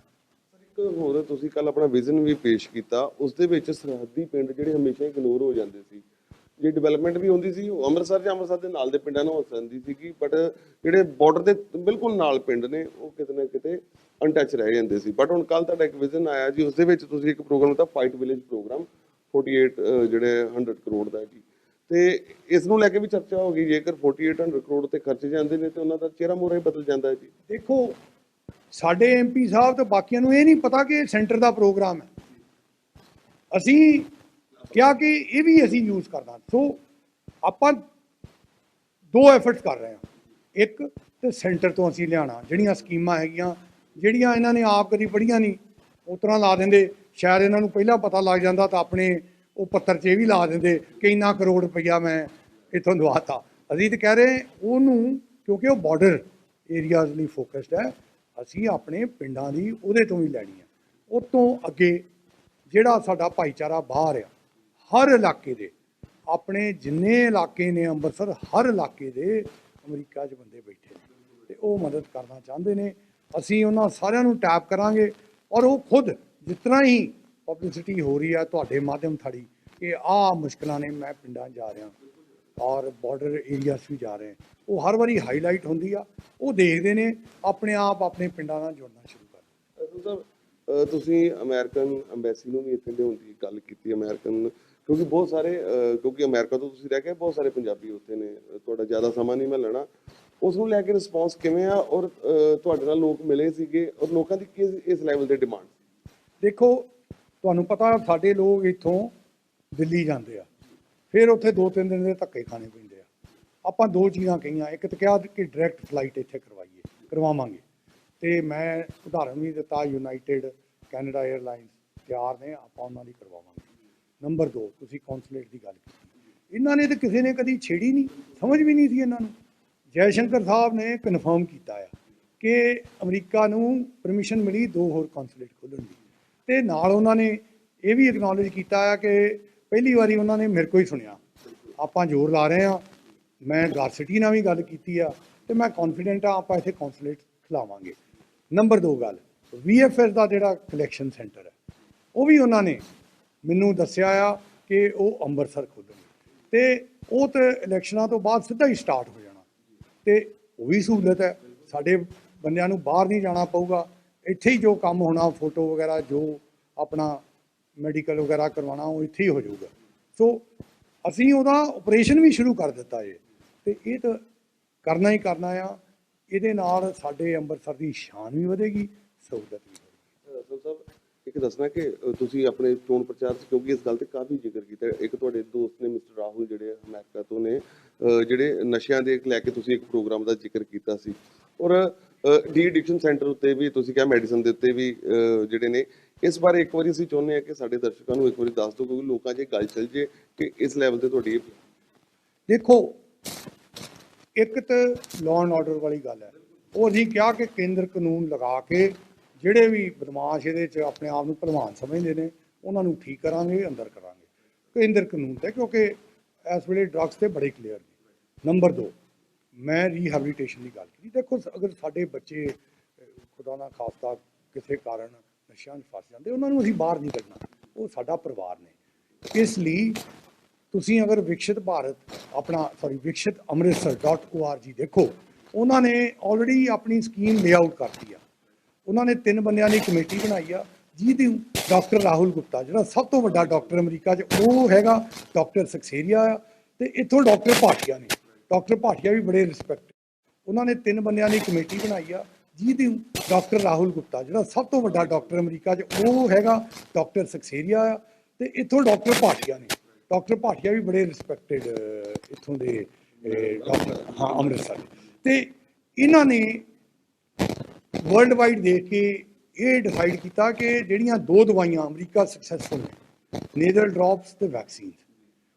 ਇੱਕ ਹੋਰ ਤੁਸੀਂ ਕੱਲ ਆਪਣਾ ਵਿਜ਼ਨ ਵੀ ਪੇਸ਼ ਕੀਤਾ ਉਸ ਦੇ ਵਿੱਚ ਸਰਹੱਦੀ ਪਿੰਡ ਜਿਹੜੇ ਹਮੇਸ਼ਾ ਇਗਨੋਰ ਹੋ ਜਾਂਦੇ ਸੀ। ਜੇ ਡਿਵੈਲਪਮੈਂਟ ਵੀ ਹੁੰਦੀ ਸੀ ਉਹ ਅੰਮ੍ਰਿਤਸਰ ਜਾਂ ਅੰਮ੍ਰਿਤਸਰ ਦੇ ਨਾਲ ਦੇ ਪਿੰਡਾਂ ਨੂੰ ਹੋ ਸਕਦੀ ਸੀਗੀ ਬਟ ਜਿਹੜੇ ਬਾਰਡਰ ਦੇ ਬਿਲਕੁਲ ਨਾਲ ਪਿੰਡ ਨੇ ਉਹ ਕਿਤੇ ਨਾ ਕਿਤੇ ਅਨਟੱਚ ਰਹਿ ਜਾਂਦੇ ਸੀ। ਬਟ ਹੁਣ ਕੱਲ ਤੁਹਾਡਾ ਇੱਕ ਵਿਜ਼ਨ ਆਇਆ ਜੀ ਉਸ ਦੇ ਵਿੱਚ ਤੁਸੀਂ ਇੱਕ ਪ੍ਰੋਗਰਾਮ ਤਾਂ ਫਾਈਟ ਵਿਲੇਜ ਪ੍ਰੋਗਰਾਮ 48 ਅਹ, ਜਿਹੜੇ 100 ਕਰੋੜ ਦਾ ਜੀ। ਤੇ ਇਸ ਨੂੰ ਲੈ ਕੇ ਵੀ ਚਰਚਾ ਹੋ ਗਈ, ਜੇਕਰ 4800 ਕਰੋੜ ਤੇ ਖਰਚੇ ਜਾਂਦੇ ਨੇ ਤੇ ਉਹਨਾਂ ਦਾ ਚਿਹਰਾ ਮੋਹਰਾ ਹੀ ਬਦਲ ਜਾਂਦਾ ਜੀ। ਦੇਖੋ, ਸਾਡੇ ਐਮਪੀ ਸਾਹਿਬ ਤੇ ਬਾਕੀਆਂ ਨੂੰ ਇਹ ਨਹੀਂ ਪਤਾ ਕਿ ਸੈਂਟਰ ਦਾ ਪ੍ਰੋਗਰਾਮ ਹੈ। ਅਸੀਂ ਕਿਹਾ ਕਿ ਇਹ ਵੀ ਅਸੀਂ ਯੂਜ਼ ਕਰਨਾ ਸੋ ਆਪਾਂ ਦੋ ਐਫਰਟਸ ਕਰ ਰਹੇ ਹਾਂ। ਇੱਕ ਤੇ ਸੈਂਟਰ ਤੋਂ ਅਸੀਂ ਲਿਆਣਾ ਜਿਹੜੀਆਂ ਸਕੀਮਾਂ ਹੈਗੀਆਂ, ਜਿਹੜੀਆਂ ਇਹਨਾਂ ਨੇ ਆਪ ਕਦੀ ਪੜੀਆਂ ਨਹੀਂ ਉਸ ਤਰ੍ਹਾਂ ਲਾ ਦਿੰਦੇ। ਸ਼ਾਇਦ ਇਹਨਾਂ ਨੂੰ ਪਹਿਲਾਂ ਪਤਾ ਲੱਗ ਜਾਂਦਾ ਤਾਂ ਆਪਣੇ ਉਹ ਪੱਤਰ 'ਚ ਇਹ ਵੀ ਲਾ ਦਿੰਦੇ ਕਿ ਇੰਨਾ ਕਰੋੜ ਰੁਪਈਆ ਮੈਂ ਇੱਥੋਂ ਦਵਾਤਾ। ਅਸੀਂ ਤਾਂ ਕਹਿ ਰਹੇ, ਉਹਨੂੰ ਕਿਉਂਕਿ ਉਹ ਬਾਰਡਰ ਏਰੀਆਜ਼ ਲਈ ਫੋਕਸਡ ਹੈ, ਅਸੀਂ ਆਪਣੇ ਪਿੰਡਾਂ ਦੀ ਉਹਦੇ ਤੋਂ ਹੀ ਲੈਣੀ ਹੈ। ਉਹ ਤੋਂ ਅੱਗੇ ਜਿਹੜਾ ਸਾਡਾ ਭਾਈਚਾਰਾ ਬਾਹਰ ਆ, ਹਰ ਇਲਾਕੇ ਦੇ, ਆਪਣੇ ਜਿੰਨੇ ਇਲਾਕੇ ਨੇ ਅੰਮ੍ਰਿਤਸਰ, ਹਰ ਇਲਾਕੇ ਦੇ ਅਮਰੀਕਾ 'ਚ ਬੰਦੇ ਬੈਠੇ ਨੇ ਤੇ ਉਹ ਮਦਦ ਕਰਨਾ ਚਾਹੁੰਦੇ ਨੇ। ਅਸੀਂ ਉਹਨਾਂ ਸਾਰਿਆਂ ਨੂੰ ਟੈਪ ਕਰਾਂਗੇ ਔਰ ਉਹ ਖੁਦ ਜਿਸ ਤਰ੍ਹਾਂ ਹੀ ਪਬਲਿਸਿਟੀ ਹੋ ਰਹੀ ਹੈ ਤੁਹਾਡੇ ਮਾਧਿਅਮ ਥੜੀ ਕਿ ਆਹ ਮੁਸ਼ਕਲਾਂ ਨੇ ਮੈਂ ਪਿੰਡਾਂ ਜਾ ਰਿਹਾ ਔਰ ਬਾਰਡਰ ਏਰੀਆਸ ਵੀ ਜਾ ਰਹੇ। ਉਹ ਹਰ ਵਾਰੀ ਹਾਈਲਾਈਟ ਹੁੰਦੀ ਆ। ਉਹ ਦੇਖਦੇ ਨੇ ਆਪਣੇ ਆਪ ਆਪਣੇ ਪਿੰਡਾਂ ਨਾਲ ਜੁੜਨਾ ਸ਼ੁਰੂ ਕਰ ਤੁਸੀਂ ਅਮਰੀਕਨ ਐਮਬੈਸੀ ਨੂੰ ਵੀ ਇੱਥੇ ਲਿਆਉਣ ਦੀ ਗੱਲ ਕੀਤੀ ਅਮਰੀਕਨ ਕਿਉਂਕਿ ਬਹੁਤ ਸਾਰੇ ਕਿਉਂਕਿ ਅਮਰੀਕਾ ਤੋਂ ਤੁਸੀਂ ਰਹਿ ਕੇ ਬਹੁਤ ਸਾਰੇ ਪੰਜਾਬੀ ਉੱਥੇ ਨੇ ਤੁਹਾਡਾ ਜ਼ਿਆਦਾ ਸਮਾਂ ਨਹੀਂ ਮੈਂ ਲੈਣਾ। ਉਸ ਨੂੰ ਲੈ ਕੇ ਰਿਸਪੌਂਸ ਕਿਵੇਂ ਆ? ਔਰ ਤੁਹਾਡੇ ਨਾਲ ਲੋਕ ਮਿਲੇ ਸੀਗੇ ਔਰ ਲੋਕਾਂ ਦੀ ਕਿਸ ਇਸ ਲੈਵਲ ਤੇ ਡਿਮਾਂਡ ਦੇਖੋ ਤੁਹਾਨੂੰ ਪਤਾ ਸਾਡੇ ਲੋਕ ਇੱਥੋਂ ਦਿੱਲੀ ਜਾਂਦੇ ਆ। ਫਿਰ ਉੱਥੇ ਦੋ ਤਿੰਨ ਦਿਨ ਦੇ ਧੱਕੇ ਖਾਣੇ ਪੈਂਦੇ ਆ। ਆਪਾਂ ਦੋ ਚੀਜ਼ਾਂ ਕਹੀਆਂ, ਇੱਕ ਤਾਂ ਕਿਹਾ ਕਿ ਡਾਇਰੈਕਟ ਫਲਾਈਟ ਇੱਥੇ ਕਰਵਾਈਏ, ਕਰਵਾਵਾਂਗੇ। ਤੇ ਮੈਂ ਉਦਾਹਰਨ ਵੀ ਦਿੱਤਾ ਯੂਨਾਈਟਿਡ ਕੈਨੇਡਾ 에ਅਰਲਾਈਨਸ ਤਿਆਰ ਨੇ, ਆਪਾਂ ਉਹਨਾਂ ਦੀ ਕਰਵਾਵਾਂਗੇ। ਨੰਬਰ 2 ਤੁਸੀਂ ਕੌਂਸੂਲੇਟ ਦੀ ਗੱਲ ਕੀਤੀ। ਇਹਨਾਂ ਨੇ ਤਾਂ ਕਿਸੇ ਨੇ ਕਦੀ ਛੇੜੀ ਨਹੀਂ, ਸਮਝ ਵੀ ਨਹੀਂ ਸੀ ਇਹਨਾਂ ਨੂੰ। ਜੈ ਸ਼ੰਕਰ ਸਾਹਿਬ ਨੇ ਕਨਫਰਮ ਕੀਤਾ ਆ ਕਿ ਅਮਰੀਕਾ ਨੂੰ ਪਰਮਿਸ਼ਨ ਮਿਲੀ ਦੋ ਹੋਰ ਕੌਂਸੂਲੇਟ ਖੋਲ੍ਹਣ ਦੀ। ਤੇ ਨਾਲ ਉਹਨਾਂ ਨੇ ਇਹ ਵੀ ਐਕਨੋਲਜ ਕੀਤਾ ਆ ਕਿ ਪਹਿਲੀ ਵਾਰੀ ਉਹਨਾਂ ਨੇ ਮੇਰੇ ਕੋਲ ਹੀ ਸੁਣਿਆ। ਆਪਾਂ ਜ਼ੋਰ ਲਾ ਰਹੇ ਆ ਮੈਂ ਗਾਰਸਿਟੀ ਨਾਲ ਵੀ ਗੱਲ ਕੀਤੀ ਆ ਤੇ ਮੈਂ ਕੌਨਫੀਡੈਂਟ ਆ ਆਪਾਂ ਇੱਥੇ ਕੌਂਸੂਲੇਟ ਖਿਲਾਵਾਂਗੇ। ਨੰਬਰ 2 ਗੱਲ VFS ਦਾ ਜਿਹੜਾ ਕਲੈਕਸ਼ਨ ਸੈਂਟਰ ਹੈ, ਉਹ ਵੀ ਉਹਨਾਂ ਨੇ ਮੈਨੂੰ ਦੱਸਿਆ ਆ ਕਿ ਉਹ ਅੰਮ੍ਰਿਤਸਰ ਖੋਲ੍ਹਣਗੇ। ਤੇ ਉਹ ਤੇ ਇਲੈਕਸ਼ਨਾਂ ਤੋਂ ਬਾਅਦ ਸਿੱਧਾ ਹੀ ਸਟਾਰਟ ਹੋ ਜਾਣਾ। ਤੇ ਉਹ ਵੀ ਸਹੂਲਤ ਹੈ। ਸਾਡੇ ਬੰਦਿਆਂ ਨੂੰ ਬਾਹਰ ਨਹੀਂ ਜਾਣਾ ਪਊਗਾ। ਇੱਥੇ ਹੀ ਜੋ ਕੰਮ ਹੋਣਾ, ਫੋਟੋ ਵਗੈਰਾ ਜੋ ਆਪਣਾ ਮੈਡੀਕਲ ਵਗੈਰਾ ਕਰਵਾਉਣਾ, ਉਹ ਇੱਥੇ ਹੀ ਹੋ ਜਾਊਗਾ। ਸੋ ਅਸੀਂ ਉਹਦਾ ਆਪਰੇਸ਼ਨ ਵੀ ਸ਼ੁਰੂ ਕਰ ਦਿੱਤਾ ਏ ਤੇ ਇਹ ਤਾਂ ਕਰਨਾ ਹੀ ਕਰਨਾ ਆ। ਇਹਦੇ ਨਾਲ ਸਾਡੇ ਅੰਮ੍ਰਿਤਸਰ ਦੀ ਸ਼ਾਨ ਵੀ ਵਧੇਗੀ, ਸਹੂਲਤ ਵੀ ਵਧੇਗੀ। ਸਾਹਿਬ, ਇੱਕ ਦੱਸਣਾ ਕਿ ਤੁਸੀਂ ਆਪਣੇ ਚੋਣ ਪ੍ਰਚਾਰ 'ਚ ਕਿਉਂਕਿ ਇਸ ਗੱਲ ਤੇ ਕਾਫੀ ਜ਼ਿਕਰ ਕੀਤਾ। ਇੱਕ ਤੁਹਾਡੇ ਦੋਸਤ ਨੇ, ਮਿਸਟਰ ਰਾਹੁਲ ਜਿਹੜੇ ਅਮਰੀਕਾ ਤੋਂ ਨੇ ਜਿਹੜੇ ਨਸ਼ਿਆਂ ਦੇ ਲੈ ਕੇ ਤੁਸੀਂ ਇੱਕ ਪ੍ਰੋਗਰਾਮ ਦਾ ਜ਼ਿਕਰ ਕੀਤਾ ਸੀ। ਔਰ ਡੀ ਐਡਿਕਸ਼ਨ ਸੈਂਟਰ ਉੱਤੇ ਵੀ ਤੁਸੀਂ ਕਿਹਾ ਮੈਡੀਸਨ ਦੇ ਉੱਤੇ ਵੀ ਜਿਹੜੇ ਨੇ, ਇਸ ਬਾਰੇ ਇੱਕ ਵਾਰੀ ਅਸੀਂ ਚਾਹੁੰਦੇ ਹਾਂ ਕਿ ਸਾਡੇ ਦਰਸ਼ਕਾਂ ਨੂੰ ਇੱਕ ਵਾਰੀ ਦੱਸ ਦਿਓ, ਕਿਉਂਕਿ ਲੋਕਾਂ 'ਚ ਇਹ ਗੱਲ ਚੱਲ ਜੇ ਕਿ ਇਸ ਲੈਵਲ ਤੇ ਤੁਹਾਡੀ ਇਹ ਦੇਖੋ, ਇੱਕ ਤਾਂ ਲਾਅ ਐਂਡ ਆਰਡਰ ਵਾਲੀ ਗੱਲ ਹੈ। ਉਹ ਅਸੀਂ ਕਿਹਾ ਕਿ ਕੇਂਦਰ ਕਾਨੂੰਨ ਲਗਾ ਕੇ ਜਿਹੜੇ ਵੀ ਬਦਮਾਸ਼ ਇਹਦੇ 'ਚ ਆਪਣੇ ਆਪ ਨੂੰ ਭਲਵਾਨ ਸਮਝਦੇ ਨੇ, ਉਹਨਾਂ ਨੂੰ ਠੀਕ ਕਰਾਂਗੇ, ਅੰਦਰ ਕਰਾਂਗੇ। ਕੇਂਦਰ ਕਾਨੂੰਨ ਤੇ, ਕਿਉਂਕਿ ਇਸ ਵੇਲੇ ਡਰੱਗਸ ਤੇ ਬੜੇ ਕਲੀਅਰ ਨੇ। ਨੰਬਰ 2 ਮੈਂ ਰੀਹੈਬਿਲਿਟੇਸ਼ਨ ਦੀ ਗੱਲ ਕੀਤੀ ਦੇਖੋ ਅਗਰ ਸਾਡੇ ਬੱਚੇ ਖੁਦਾ ਨਾ ਖਾਸਤਾ ਕਿਸੇ ਕਾਰਨ ਨਸ਼ਿਆਂ 'ਚ ਫਸ ਜਾਂਦੇ, ਉਹਨਾਂ ਨੂੰ ਅਸੀਂ ਬਾਹਰ ਨਹੀਂ ਕੱਢਣਾ। ਉਹ ਸਾਡਾ ਪਰਿਵਾਰ ਨੇ। ਇਸ ਲਈ ਤੁਸੀਂ ਅਗਰ ਵਿਕਸਿਤ ਭਾਰਤ ਆਪਣਾ ਸੌਰੀ ਵਿਕਸਿਤ ਅੰਮ੍ਰਿਤਸਰ.org ਦੇਖੋ, ਉਹਨਾਂ ਨੇ ਆਲਰੇਡੀ ਆਪਣੀ ਸਕੀਮ ਲੇਆਊਟ ਕਰਤੀ ਆ। ਉਹਨਾਂ ਨੇ ਤਿੰਨ ਬੰਦਿਆਂ ਦੀ ਕਮੇਟੀ ਬਣਾਈ ਆ। ਜਿਹਦੀ ਡਾਕਟਰ ਰਾਹੁਲ ਗੁਪਤਾ, ਜਿਹੜਾ ਸਭ ਤੋਂ ਵੱਡਾ ਡਾਕਟਰ ਅਮਰੀਕਾ 'ਚ, ਉਹ ਹੈਗਾ ਡਾਕਟਰ ਸਕਸੇਰੀਆ ਆ। ਤੇ ਇੱਥੋਂ ਡਾਕਟਰ ਭਾਟੀਆ ਨੇ। ਡਾਕਟਰ ਭਾਟੀਆ ਵੀ ਬੜੇ ਰਿਸਪੈਕਟ ਉਹਨਾਂ ਨੇ ਤਿੰਨ ਬੰਦਿਆਂ ਦੀ ਕਮੇਟੀ ਬਣਾਈ ਆ, ਜਿਹਦੀ ਡਾਕਟਰ ਰਾਹੁਲ ਗੁਪਤਾ, ਜਿਹੜਾ ਸਭ ਤੋਂ ਵੱਡਾ ਡਾਕਟਰ ਅਮਰੀਕਾ 'ਚ, ਉਹ ਹੈਗਾ ਡਾਕਟਰ ਸਕਸੇਰੀਆ ਆ ਤੇ ਇੱਥੋਂ ਡਾਕਟਰ ਭਾਟੀਆ ਨੇ ਡਾਕਟਰ ਭਾਟੀਆ ਵੀ ਬੜੇ ਰਿਸਪੈਕਟਡ ਇੱਥੋਂ ਦੇ ਡਾਕਟਰ, ਹਾਂ, ਅੰਮ੍ਰਿਤਸਰ ਦੇ। ਤੇ ਇਹਨਾਂ ਨੇ ਵਰਲਡ ਵਾਈਡ ਦੇਖ ਕੇ ਇਹ ਡਿਸਾਈਡ ਕੀਤਾ ਕਿ ਜਿਹੜੀਆਂ ਦੋ ਦਵਾਈਆਂ ਅਮਰੀਕਾ ਸਕਸੈਸਫੁਲ ਨੇ ਨੇਜ਼ਲ ਡ੍ਰੌਪਸ ਤੇ ਵੈਕਸੀਨ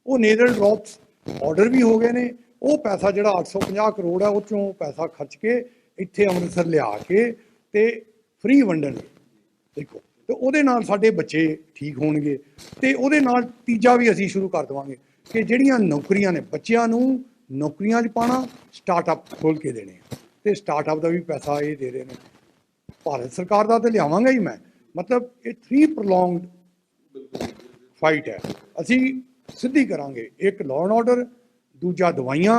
ਉਹ ਨੇਜ਼ਲ ਡ੍ਰੌਪਸ ਆਰਡਰ ਵੀ ਹੋ ਗਏ ਨੇ ਉਹ ਪੈਸਾ ਜਿਹੜਾ 850 ਕਰੋੜ ਹੈ, ਉਹ ਚੋਂ ਪੈਸਾ ਖਰਚ ਕੇ ਇੱਥੇ ਅੰਮ੍ਰਿਤਸਰ ਲਿਆ ਕੇ ਤੇ ਫ੍ਰੀ ਵੰਡਣਗੇ ਦੇਖੋ, ਤੇ ਉਹਦੇ ਨਾਲ ਸਾਡੇ ਬੱਚੇ ਠੀਕ ਹੋਣਗੇ ਤੇ ਉਹਦੇ ਨਾਲ ਤੀਜਾ ਵੀ ਅਸੀਂ ਸ਼ੁਰੂ ਕਰ ਦੇਵਾਂਗੇ ਕਿ ਜਿਹੜੀਆਂ ਨੌਕਰੀਆਂ ਨੇ ਬੱਚਿਆਂ ਨੂੰ ਨੌਕਰੀਆਂ 'ਚ ਪਾਣਾ ਸਟਾਰਟਅਪ ਖੋਲ ਕੇ ਦੇਣੇ ਆ। ਤੇ ਸਟਾਰਟਅਪ ਦਾ ਵੀ ਪੈਸਾ ਇਹ ਦੇ ਰਹੇ ਨੇ। ਭਾਰਤ ਸਰਕਾਰ ਦਾ ਤੇ ਲਿਆਵਾਂਗਾ ਹੀ ਮੈਂ। ਮਤਲਬ ਇਹ ਥ੍ਰੀ ਪ੍ਰੋਲੋਂਗਡ ਫਾਈਟ ਹੈ। ਅਸੀਂ ਸਿੱਧੀ ਕਰਾਂਗੇ। ਇੱਕ ਲਾਅ ਐਂਡ ਆਰਡਰ ਦੂਜਾ ਦਵਾਈਆਂ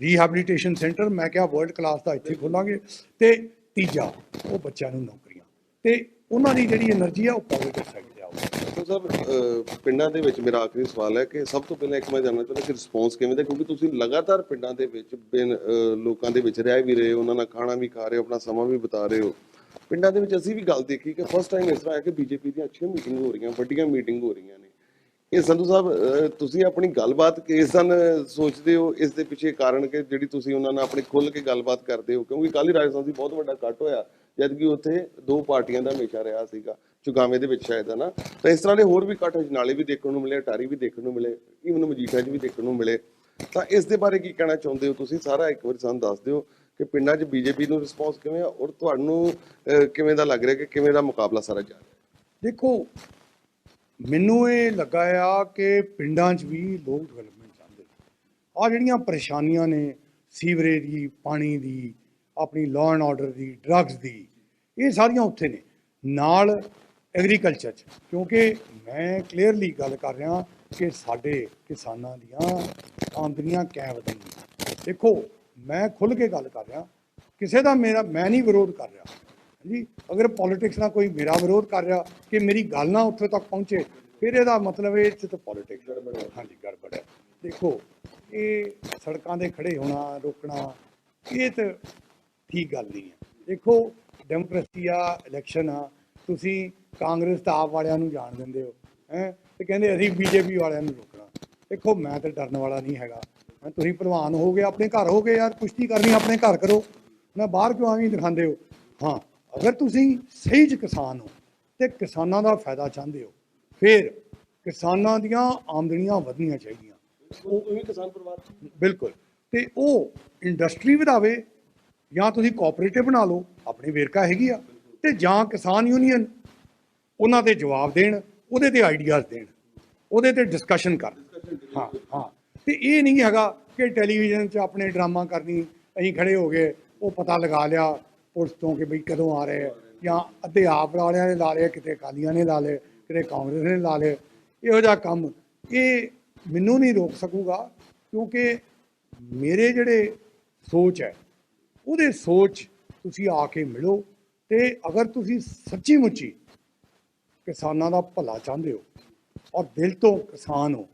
ਰੀਹੈਬਿਲਿਟੇਸ਼ਨ ਸੈਂਟਰ ਮੈਂ ਕਿਹਾ ਵਰਲਡ ਕਲਾਸ ਦਾ ਇੱਥੇ ਖੋਲਾਂਗੇ ਤੇ ਤੀਜਾ, ਉਹ ਬੱਚਿਆਂ ਨੂੰ ਨੌਕਰੀਆਂ। ਤੇ ਉਹਨਾਂ ਦੀ ਜਿਹੜੀ એનર્ਜੀ ਆ, ਉਹ ਪਾਵਰ ਕਰ ਸਕਦੇ ਆ। ਸਰ ਪਿੰਡਾਂ ਦੇ ਵਿੱਚ ਮੇਰਾ ਆਖਰੀ ਸਵਾਲ ਹੈ ਕਿ ਸਭ ਤੋਂ ਪਹਿਲਾਂ ਇੱਕ ਮੈਂ ਜਾਣਨਾ ਚਾਹੁੰਦਾ ਕਿ ਰਿਸਪੌਂਸ ਕਿਵੇਂ ਦਾ, ਕਿਉਂਕਿ ਤੁਸੀਂ ਲਗਾਤਾਰ ਪਿੰਡਾਂ ਦੇ ਵਿੱਚ ਬਿਨ ਲੋਕਾਂ ਦੇ ਵਿੱਚ ਰਹਿ ਵੀ ਰਹੇ ਉਹਨਾਂ ਨਾਲ ਖਾਣਾ ਵੀ ਖਾ ਰਹੇ ਹੋ, ਆਪਣਾ ਸਮਾਂ ਵੀ ਬਿਤਾ ਰਹੇ ਹੋ। ਪਿੰਡਾਂ ਦੇ ਵਿੱਚ ਅਸੀਂ ਵੀ ਗੱਲ ਦੇਖੀ ਕਿ ਫਸਟ ਟਾਈਮ ਇਸ ਤਰ੍ਹਾਂ ਹੈ ਕਿ ਬੀਜੇਪੀ ਦੀਆਂ ਅੱਛੀਆਂ ਮੀਟਿੰਗ ਹੋ ਰਹੀਆਂ, ਵੱਡੀਆਂ ਮੀਟਿੰਗ ਹੋ ਰਹੀਆਂ ਨੇ। ਇਹ ਸੰਧੂ ਸਾਹਿਬ ਤੁਸੀਂ ਆਪਣੀ ਗੱਲਬਾਤ ਕਿਸ ਦਿਨ ਸੋਚਦੇ ਹੋ? ਇਸ ਦੇ ਪਿੱਛੇ ਕਾਰਨ ਕਿ ਜਿਹੜੀ ਤੁਸੀਂ ਉਹਨਾਂ ਨਾਲ ਆਪਣੀ ਖੁੱਲ ਕੇ ਗੱਲਬਾਤ ਕਰਦੇ ਹੋ? ਕਿਉਂਕਿ ਕੱਲ੍ਹ ਹੀ ਰਾਜਸਥਾਨ ਦੀ ਬਹੁਤ ਵੱਡਾ ਕੱਟ ਹੋਇਆ ਜਦ ਕਿ ਉੱਥੇ ਦੋ ਪਾਰਟੀਆਂ ਦਾ ਹਮੇਸ਼ਾ ਰਿਹਾ ਸੀਗਾ ਚੁਗਾਵੇਂ ਦੇ ਵਿੱਚ ਸ਼ਾਇਦ ਹੈ ਨਾ ਤਾਂ ਇਸ ਤਰ੍ਹਾਂ ਦੇ ਹੋਰ ਵੀ ਕੱਟ ਨਾਲੇ ਵੀ ਦੇਖਣ ਨੂੰ ਮਿਲੇ, ਅਟਾਰੀ ਵੀ ਦੇਖਣ ਨੂੰ ਮਿਲੇ ਈਵਨ ਮਜੀਠਾ 'ਚ ਵੀ ਦੇਖਣ ਨੂੰ ਮਿਲੇ। ਤਾਂ ਇਸ ਦੇ ਬਾਰੇ ਕੀ ਕਹਿਣਾ ਚਾਹੁੰਦੇ ਹੋ ਤੁਸੀਂ? ਸਾਰਾ ਇੱਕ ਵਾਰੀ ਸਾਨੂੰ ਦੱਸ ਦਿਓ ਕਿ ਪਿੰਡਾਂ 'ਚ ਬੀਜੇਪੀ ਨੂੰ ਰਿਸਪੌਂਸ ਕਿਵੇਂ ਆ ਔਰ ਤੁਹਾਨੂੰ ਕਿਵੇਂ ਦਾ ਲੱਗ ਰਿਹਾ ਕਿ ਕਿਵੇਂ ਦਾ ਮੁਕਾਬਲਾ ਸਾਰਾ ਜਾ ਰਿਹਾ? ਦੇਖੋ ਮੈਨੂੰ ਇਹ ਲੱਗਾ ਆ ਕਿ ਪਿੰਡਾਂ 'ਚ ਵੀ ਲੋਕ ਡਿਵੈਲਪਮੈਂਟ ਚਾਹੁੰਦੇ ਆ ਜਿਹੜੀਆਂ ਪਰੇਸ਼ਾਨੀਆਂ ਨੇ, ਸੀਵਰੇਜ ਦੀ, ਪਾਣੀ ਦੀ, ਆਪਣੀ ਲਾਅ ਐਂਡ ਆਰਡਰ ਦੀ ਡਰੱਗਸ ਦੀ, ਇਹ ਸਾਰੀਆਂ ਉੱਥੇ ਨੇ। ਨਾਲ ਐਗਰੀਕਲਚਰ 'ਚ, ਕਿਉਂਕਿ ਮੈਂ ਕਲੀਅਰਲੀ ਗੱਲ ਕਰ ਰਿਹਾ ਕਿ ਸਾਡੇ ਕਿਸਾਨਾਂ ਦੀਆਂ ਆਮਦਨੀਆਂ ਕਿਵੇਂ ਵਧਣਗੀਆਂ ਦੇਖੋ, ਮੈਂ ਖੁੱਲ ਕੇ ਗੱਲ ਕਰ ਰਿਹਾ, ਕਿਸੇ ਦਾ ਮੇਰਾ, ਮੈਂ ਨਹੀਂ ਵਿਰੋਧ ਕਰ ਰਿਹਾ। ਜੀ ਅਗਰ ਪੋਲਿਟਿਕਸ ਨਾਲ ਕੋਈ ਮੇਰਾ ਵਿਰੋਧ ਕਰ ਰਿਹਾ ਕਿ ਮੇਰੀ ਗੱਲ ਨਾ ਉੱਥੇ ਤੱਕ ਪਹੁੰਚੇ ਫਿਰ ਇਹਦਾ ਮਤਲਬ ਇਹ ਚ ਤਾਂ ਪੋਲਿਟਿਕਸ ਹਾਂਜੀ ਗੜਬੜ ਹੈ। ਦੇਖੋ ਇਹ ਸੜਕਾਂ ਦੇ ਖੜੇ ਹੋਣਾ ਰੋਕਣਾ ਇਹ ਤਾਂ ਠੀਕ ਗੱਲ ਨਹੀਂ ਹੈ। ਦੇਖੋ ਡੈਮੋਕ੍ਰੇਸੀ ਆ ਇਲੈਕਸ਼ਨ ਆ ਤੁਸੀਂ ਕਾਂਗਰਸ ਤਾਂ ਆਪ ਵਾਲਿਆਂ ਨੂੰ ਜਾਣ ਦਿੰਦੇ ਹੋ ਹੈ? ਤੇ ਕਹਿੰਦੇ ਅਸੀਂ ਬੀਜੇਪੀ ਵਾਲਿਆਂ ਨੂੰ ਰੋਕਣਾ। ਦੇਖੋ ਮੈਂ ਤਾਂ ਡਰਨ ਵਾਲਾ ਨਹੀਂ ਹੈਗਾ। ਹੈਂ, ਤੁਸੀਂ ਭਲਵਾਨ ਹੋ ਗਏ ਆਪਣੇ ਘਰ ਹੋ ਗਏ ਯਾਰ ਕੁਸ਼ਤੀ ਕਰਨੀ ਆਪਣੇ ਘਰ ਕਰੋ। ਨਾ ਬਾਹਰ ਕਿਉਂ ਆਵੀਂ ਦਿਖਾਉਂਦੇ ਹੋ? ਹਾਂ ਅਗਰ ਤੁਸੀਂ ਸਹੀ ਚ ਕਿਸਾਨ ਹੋ ਤੇ ਕਿਸਾਨਾਂ ਦਾ ਫਾਇਦਾ ਚਾਹੁੰਦੇ ਹੋ ਫਿਰ ਕਿਸਾਨਾਂ ਦੀਆਂ ਆਮਦਨੀਆਂ ਵਧਣੀਆਂ ਚਾਹੀਦੀਆਂ। ਉਹ ਤੁਸੀਂ ਕਿਸਾਨ ਪਰਿਵਾਰ ਬਿਲਕੁਲ। ਤੇ ਉਹ ਇੰਡਸਟਰੀ ਵਧਾਵੇ ਜਾਂ ਤੁਸੀਂ ਕੋਆਪਰੇਟਿਵ ਬਣਾ ਲਓ ਆਪਣੀ ਵੇਰਕਾ ਹੈਗੀ ਆ ਤੇ ਜਾਂ ਕਿਸਾਨ ਯੂਨੀਅਨ ਉਹਨਾਂ ਦੇ ਜਵਾਬ ਦੇਣ ਉਹਦੇ ਤੇ ਆਈਡੀਆਜ਼ ਦੇਣ ਉਹਦੇ ਤੇ ਡਿਸਕਸ਼ਨ ਕਰਨ। ਹਾਂ ਹਾਂ। ਤੇ ਇਹ ਨਹੀਂ ਹੈਗਾ ਕਿ ਟੈਲੀਵਿਜ਼ਨ 'ਚ ਆਪਣੇ ਡਰਾਮਾ ਕਰਨੀ ਅਸੀਂ ਖੜੇ ਹੋ ਗਏ ਉਹ ਪਤਾ ਲਗਾ ਲਿਆ ਪੁਲਿਸ ਤੋਂ ਕਿ ਬਈ ਕਦੋਂ ਆ ਰਹੇ ਆ? ਜਾਂ ਅੱਧੇ ਆਪ ਵਾਲਿਆਂ ਨੇ ਲਾ ਲਿਆ, ਕਿਤੇ ਅਕਾਲੀਆਂ ਨੇ ਲਾ ਲਏ, ਕਿਤੇ ਕਾਂਗਰਸ ਨੇ ਲਾ ਲਏ। ਇਹੋ ਜਿਹਾ ਕੰਮ ਇਹ ਮੈਨੂੰ ਨਹੀਂ ਰੋਕ ਸਕੂਗਾ, ਕਿਉਂਕਿ ਮੇਰੇ ਜਿਹੜੇ ਸੋਚ ਹੈ, ਉਹਦੇ ਸੋਚ ਤੁਸੀਂ ਆ ਕੇ ਮਿਲੋ ਤੇ ਅਗਰ ਤੁਸੀਂ ਸੱਚੀ ਮੁੱਚੀ ਕਿਸਾਨਾਂ ਦਾ ਭਲਾ ਚਾਹੁੰਦੇ ਹੋ ਔਰ ਦਿਲ ਤੋਂ ਕਿਸਾਨ ਹੋ,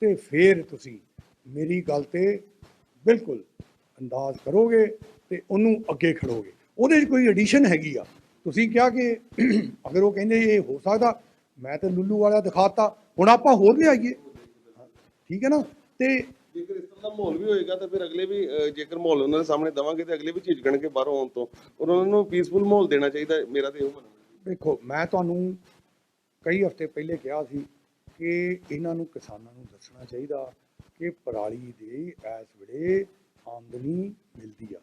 ਤੇ ਫਿਰ ਤੁਸੀਂ ਮੇਰੀ ਗੱਲ ਤੇ ਬਿਲਕੁਲ ਅੰਦਾਜ਼ ਕਰੋਗੇ ਤੇ ਉਹਨੂੰ ਅੱਗੇ ਖੜੋਗੇ। ਉਹਦੇ 'ਚ ਕੋਈ ਐਡੀਸ਼ਨ ਹੈਗੀ ਆ। ਤੁਸੀਂ ਕਿਹਾ ਕਿ ਅਗਰ ਉਹ ਕਹਿੰਦੇ ਇਹ ਹੋ ਸਕਦਾ ਮੈਂ ਤੇ ਲੁੱਲੂ ਵਾਲਾ ਦਿਖਾਤਾ। ਹੁਣ ਆਪਾਂ ਹੋਰ ਲਿਆਈਏ ਠੀਕ ਹੈ ਨਾ? ਤੇ ਜੇਕਰ ਇਸ ਤਰ੍ਹਾਂ ਦਾ ਮਾਹੌਲ ਵੀ ਹੋਏਗਾ ਤਾਂ ਫਿਰ ਅਗਲੇ ਵੀ ਜੇਕਰ ਮਾਹੌਲ ਉਹਨਾਂ ਦੇ ਸਾਹਮਣੇ ਦਵਾਂਗੇ ਤੇ ਅਗਲੇ ਵੀ ਝਿਜਕਣਗੇ ਬਾਹਰੋਂ ਆਉਣ ਤੋਂ। ਔਰ ਉਹਨਾਂ ਨੂੰ ਪੀਸਫੁਲ ਮਾਹੌਲ ਦੇਣਾ ਚਾਹੀਦਾ ਮੇਰਾ ਤੇ ਇਹੋ ਮੰਨਣਾ। ਦੇਖੋ ਮੈਂ ਤੁਹਾਨੂੰ ਕਈ ਹਫ਼ਤੇ ਪਹਿਲੇ ਕਿਹਾ ਸੀ ਕਿ ਇਹਨਾਂ ਨੂੰ ਕਿਸਾਨਾਂ ਨੂੰ ਦੱਸਣਾ ਚਾਹੀਦਾ ਕਿ ਪਰਾਲੀ ਦੇ ਇਸ ਵੇਲੇ ਆਮਦਨੀ ਮਿਲਦੀ ਆ।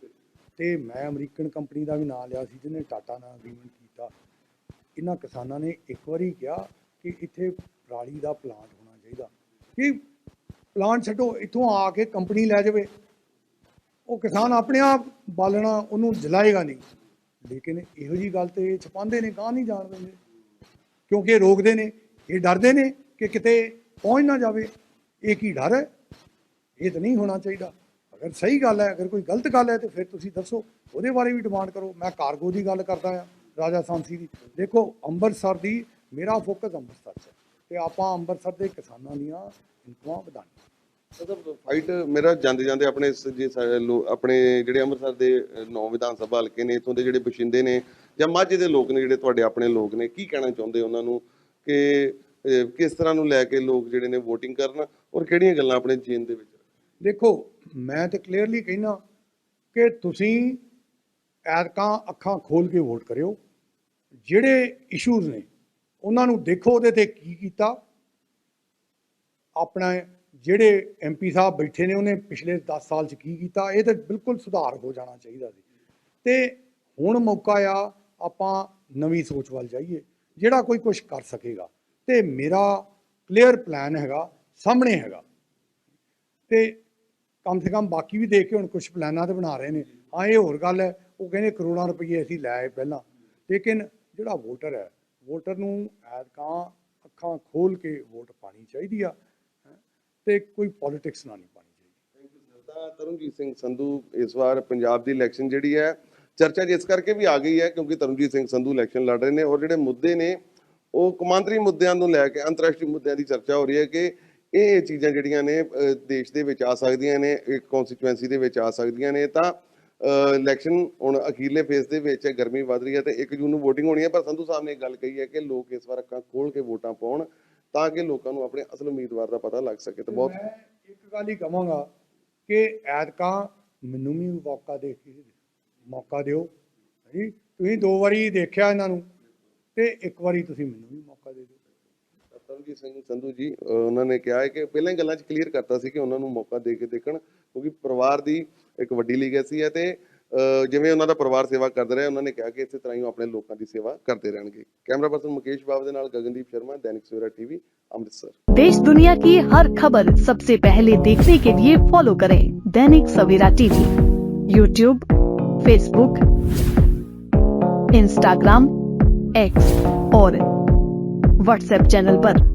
ਤੇ ਮੈਂ ਅਮਰੀਕਨ ਕੰਪਨੀ ਦਾ ਵੀ ਨਾਮ ਲਿਆ ਸੀ, ਜਿਹਨੇ ਟਾਟਾ ਨਾਲ ਅਗਰੀਮੈਂਟ ਕੀਤਾ। ਇਹਨਾਂ ਕਿਸਾਨਾਂ ਨੇ ਇੱਕ ਵਾਰੀ ਕਿਹਾ ਕਿ ਇੱਥੇ ਪਰਾਲੀ ਦਾ ਪਲਾਂਟ ਹੋਣਾ ਚਾਹੀਦਾ। ਕਿ ਪਲਾਂਟ ਛੱਡੋ, ਇੱਥੋਂ ਆ ਕੇ ਕੰਪਨੀ ਲੈ ਜਾਵੇ। ਉਹ ਕਿਸਾਨ ਆਪਣੇ ਆਪ ਬਾਲਣਾ, ਉਹਨੂੰ ਜਲਾਏਗਾ ਨਹੀਂ। ਲੇਕਿਨ ਇਹੋ ਜੀ ਗੱਲ ਤੇ ਛਪਾਉਂਦੇ ਨੇ ਗਾਂ ਨਹੀਂ ਜਾਣ ਦਿੰਦੇ ਕਿਉਂਕਿ ਇਹ ਰੋਕਦੇ ਨੇ, ਇਹ ਡਰਦੇ ਨੇ ਕਿ ਕਿਤੇ ਪਹੁੰਚ ਨਾ ਜਾਵੇ। ਇਹ ਕੀ ਡਰ ਹੈ? ਇਹ ਤਾਂ ਨਹੀਂ ਹੋਣਾ ਚਾਹੀਦਾ। ਅਗਰ ਸਹੀ ਗੱਲ ਹੈ ਅਗਰ ਕੋਈ ਗਲਤ ਗੱਲ ਹੈ ਤੇ ਫਿਰ ਤੁਸੀਂ ਦੱਸੋ। ਉਹਦੇ ਬਾਰੇ ਵੀ ਡਿਮਾਂਡ ਕਰੋ। ਮੈਂ ਕਾਰਗੋ ਦੀ ਗੱਲ ਕਰਦਾ ਆ ਰਾਜਾ ਸਾਂਸੀ ਦੀ। ਦੇਖੋ ਅੰਮ੍ਰਿਤਸਰ ਦੀ ਮੇਰਾ ਫੋਕਸ ਅੰਮ੍ਰਿਤਸਰ 'ਚ ਤੇ ਆਪਾਂ ਅੰਮ੍ਰਿਤਸਰ ਦੇ ਕਿਸਾਨਾਂ ਦੀਆਂ ਇਨਕਮਾਂ ਵਧਾਉਣੀਆਂ। ਮਤਲਬ ਫਾਈਟ ਮੇਰਾ ਜਾਂਦੇ ਜਾਂਦੇ ਆਪਣੇ ਜੇ ਆਪਣੇ ਜਿਹੜੇ ਅੰਮ੍ਰਿਤਸਰ ਦੇ ਨੌ ਵਿਧਾਨ ਸਭਾ ਹਲਕੇ ਨੇ ਇਥੋਂ ਦੇ ਜਿਹੜੇ ਬਸ਼ਿੰਦੇ ਨੇ ਜਾਂ ਮਾਝੇ ਦੇ ਲੋਕ ਨੇ ਜਿਹੜੇ ਤੁਹਾਡੇ ਆਪਣੇ ਲੋਕ ਨੇ ਕੀ ਕਹਿਣਾ ਚਾਹੁੰਦੇ ਉਹਨਾਂ ਨੂੰ? ਕਿ ਕਿਸ ਤਰ੍ਹਾਂ ਨੂੰ ਲੈ ਕੇ ਲੋਕ ਜਿਹੜੇ ਨੇ VOTING ਕਰਨ? ਔਰ ਕਿਹੜੀਆਂ ਗੱਲਾਂ ਆਪਣੇ ਜੀਨ ਦੇ ਵਿੱਚ ਦੇਖੋ ਮੈਂ ਤਾਂ ਕਲੀਅਰਲੀ ਕਹਿਣਾ ਕਿ ਤੁਸੀਂ ਐਤਕਾਂ ਅੱਖਾਂ ਖੋਲ ਕੇ ਵੋਟ ਕਰਿਓ। ਜਿਹੜੇ ਇਸ਼ੂਜ਼ ਨੇ, ਉਹਨਾਂ ਨੂੰ ਦੇਖੋ ਉਹਦੇ ਤੇ ਕੀ ਕੀਤਾ। ਆਪਣਾ ਜਿਹੜੇ ਐਮਪੀ ਸਾਹਿਬ ਬੈਠੇ ਨੇ, ਉਹਨੇ ਪਿਛਲੇ 10 ਸਾਲ 'ਚ ਕੀ ਕੀਤਾ, ਇਹ ਤਾਂ ਬਿਲਕੁਲ ਸੁਧਾਰ ਹੋ ਜਾਣਾ ਚਾਹੀਦਾ ਸੀ। ਤੇ ਹੁਣ ਮੌਕਾ ਆ, ਆਪਾਂ ਨਵੀਂ ਸੋਚ ਵੱਲ ਜਾਈਏ, ਜਿਹੜਾ ਕੋਈ ਕੁਝ ਕਰ ਸਕੇਗਾ। ਤੇ ਮੇਰਾ ਕਲੀਅਰ ਪਲਾਨ ਹੈਗਾ, ਸਾਹਮਣੇ ਹੈਗਾ। ਤੇ ਕਮ ਸੇ ਕਮ ਬਾਕੀ ਵੀ ਦੇਖ ਕੇ ਹੁਣ ਕੁਝ ਪਲਾਨਾਂ ਤੇ ਬਣਾ ਰਹੇ ਨੇ। ਹਾਂ, ਇਹ ਹੋਰ ਗੱਲ ਹੈ, ਉਹ ਕਹਿੰਦੇ ਕਰੋੜਾਂ ਰੁਪਏ ਅਸੀਂ ਲੈ ਪਹਿਲਾਂ। ਲੇਕਿਨ ਜਿਹੜਾ ਵੋਟਰ ਹੈ, ਵੋਟਰ ਨੂੰ ਐਤਕਾਂ ਅੱਖਾਂ ਖੋਲ ਕੇ ਵੋਟ ਪਾਣੀ ਚਾਹੀਦੀ ਆ, ਹੈਂ। ਤੇ ਕੋਈ ਪੋਲਿਟਿਕਸ ਨਾ ਨਹੀਂ ਪਾਣੀ ਚਾਹੀਦੀ। ਤਾਂ ਤਰਨਜੀਤ ਸਿੰਘ ਸੰਧੂ ਇਸ ਵਾਰ ਪੰਜਾਬ ਦੀ ਇਲੈਕਸ਼ਨ ਜਿਹੜੀ ਹੈ, ਚਰਚਾ 'ਚ ਇਸ ਕਰਕੇ ਵੀ ਆ ਗਈ ਹੈ, ਕਿਉਂਕਿ ਤਰਨਜੀਤ ਸਿੰਘ ਸੰਧੂ ਇਲੈਕਸ਼ਨ ਲੜ ਰਹੇ ਨੇ ਔਰ ਜਿਹੜੇ ਮੁੱਦੇ ਨੇ, ਉਹ ਕੌਮਾਂਤਰੀ ਮੁੱਦਿਆਂ ਨੂੰ ਲੈ ਕੇ ਅੰਤਰਰਾਸ਼ਟਰੀ ਮੁੱਦਿਆਂ ਦੀ ਚਰਚਾ ਹੋ ਰਹੀ ਹੈ ਕਿ ਇਹ ਚੀਜ਼ਾਂ ਜਿਹੜੀਆਂ ਨੇ ਦੇਸ਼ ਦੇ ਵਿੱਚ ਆ ਸਕਦੀਆਂ ਨੇ ਇੱਕ ਕਨਸਟੀਚੁਐਂਸੀ ਦੇ ਵਿੱਚ ਆ ਸਕਦੀਆਂ ਨੇ ਤਾਂ ਇਲੈਕਸ਼ਨ ਹੁਣ ਅਖੀਰਲੇ ਫੇਜ਼ ਦੇ ਵਿੱਚ ਗਰਮੀ ਵੱਧ ਰਹੀ ਹੈ ਤੇ 1 ਜੂਨ ਨੂੰ VOTING ਹੋਣੀ ਹੈ ਪਰ ਸੰਧੂ ਸਾਹਿਬ ਨੇ ਇੱਕ ਗੱਲ ਕਹੀ ਹੈ ਕਿ ਲੋਕ ਇਸ ਵਾਰ ਅੱਖਾਂ ਖੋਲ ਕੇ ਵੋਟਾਂ ਪਾਉਣ ਤਾਂ ਕਿ ਲੋਕਾਂ ਨੂੰ ਆਪਣੇ ਅਸਲ ਉਮੀਦਵਾਰ ਦਾ ਪਤਾ ਲੱਗ ਸਕੇ ਤੇ ਬਹੁਤ ਇੱਕ ਗੱਲ ਹੀ ਕਹਾਂਗਾ ਕਿ ਐਤਕਾਂ ਮੈਨੂੰ ਵੀ ਮੌਕਾ ਦੇ ਕੇ ਮੌਕਾ ਦਿਓ ਜੀ ਤੁਸੀਂ ਦੋ ਵਾਰੀ ਦੇਖਿਆ ਇਹਨਾਂ ਨੂੰ ਤੇ ਇੱਕ ਵਾਰੀ ਤੁਸੀਂ ਮੈਨੂੰ ਵੀ ਮੌਕਾ ਦੇ ਦਿਓ। ਤਰਨਜੀਤ ਸਿੰਘ ਸੰਧੂ ਜੀ ਅਹ ਉਹਨਾਂ ਨੇ ਕਿਹਾ ਹੈ ਕਿ ਪਹਿਲਾਂ ਹੀ ਗੱਲਾਂ 'ਚ ਕਲੀਅਰ ਕਰਤਾ ਸੀ ਕਿ ਉਹਨਾਂ ਨੂੰ ਮੌਕਾ ਦੇ ਕੇ ਦੇਖਣ ਕਿਉਂਕਿ ਪਰਿਵਾਰ ਦੀ ਇੱਕ ਵੱਡੀ ਲੀਗੇਸੀ ਹੈ ਤੇ ਅਹ ਜਿਵੇਂ ਉਹਨਾਂ ਦਾ ਪਰਿਵਾਰ ਸੇਵਾ ਕਰਦੇ ਰਹੇ ਉਹਨਾਂ ਨੇ ਕਿਹਾ ਕਿ ਇਸੇ ਤਰ੍ਹਾਂ ਹੀ ਉਹ ਆਪਣੇ ਲੋਕਾਂ ਦੀ ਸੇਵਾ ਕਰਦੇ ਰਹਿਣਗੇ ਕੈਮਰਾ ਪਰਸਨ ਮੁਕੇਸ਼ ਬਾਬ ਦੇ ਨਾਲ ਗਗਨਦੀਪ ਸ਼ਰਮਾ ਦੈਨਿਕ ਸਵੇਰਾ ਟੀਵੀ ਅੰਮ੍ਰਿਤਸਰ देश दुनिया की हर खबर सबसे पहले देखने के लिए फॉलो करें Dainik Savera TV YouTube Facebook Instagram X और व्हाट्सएप चैनल पर।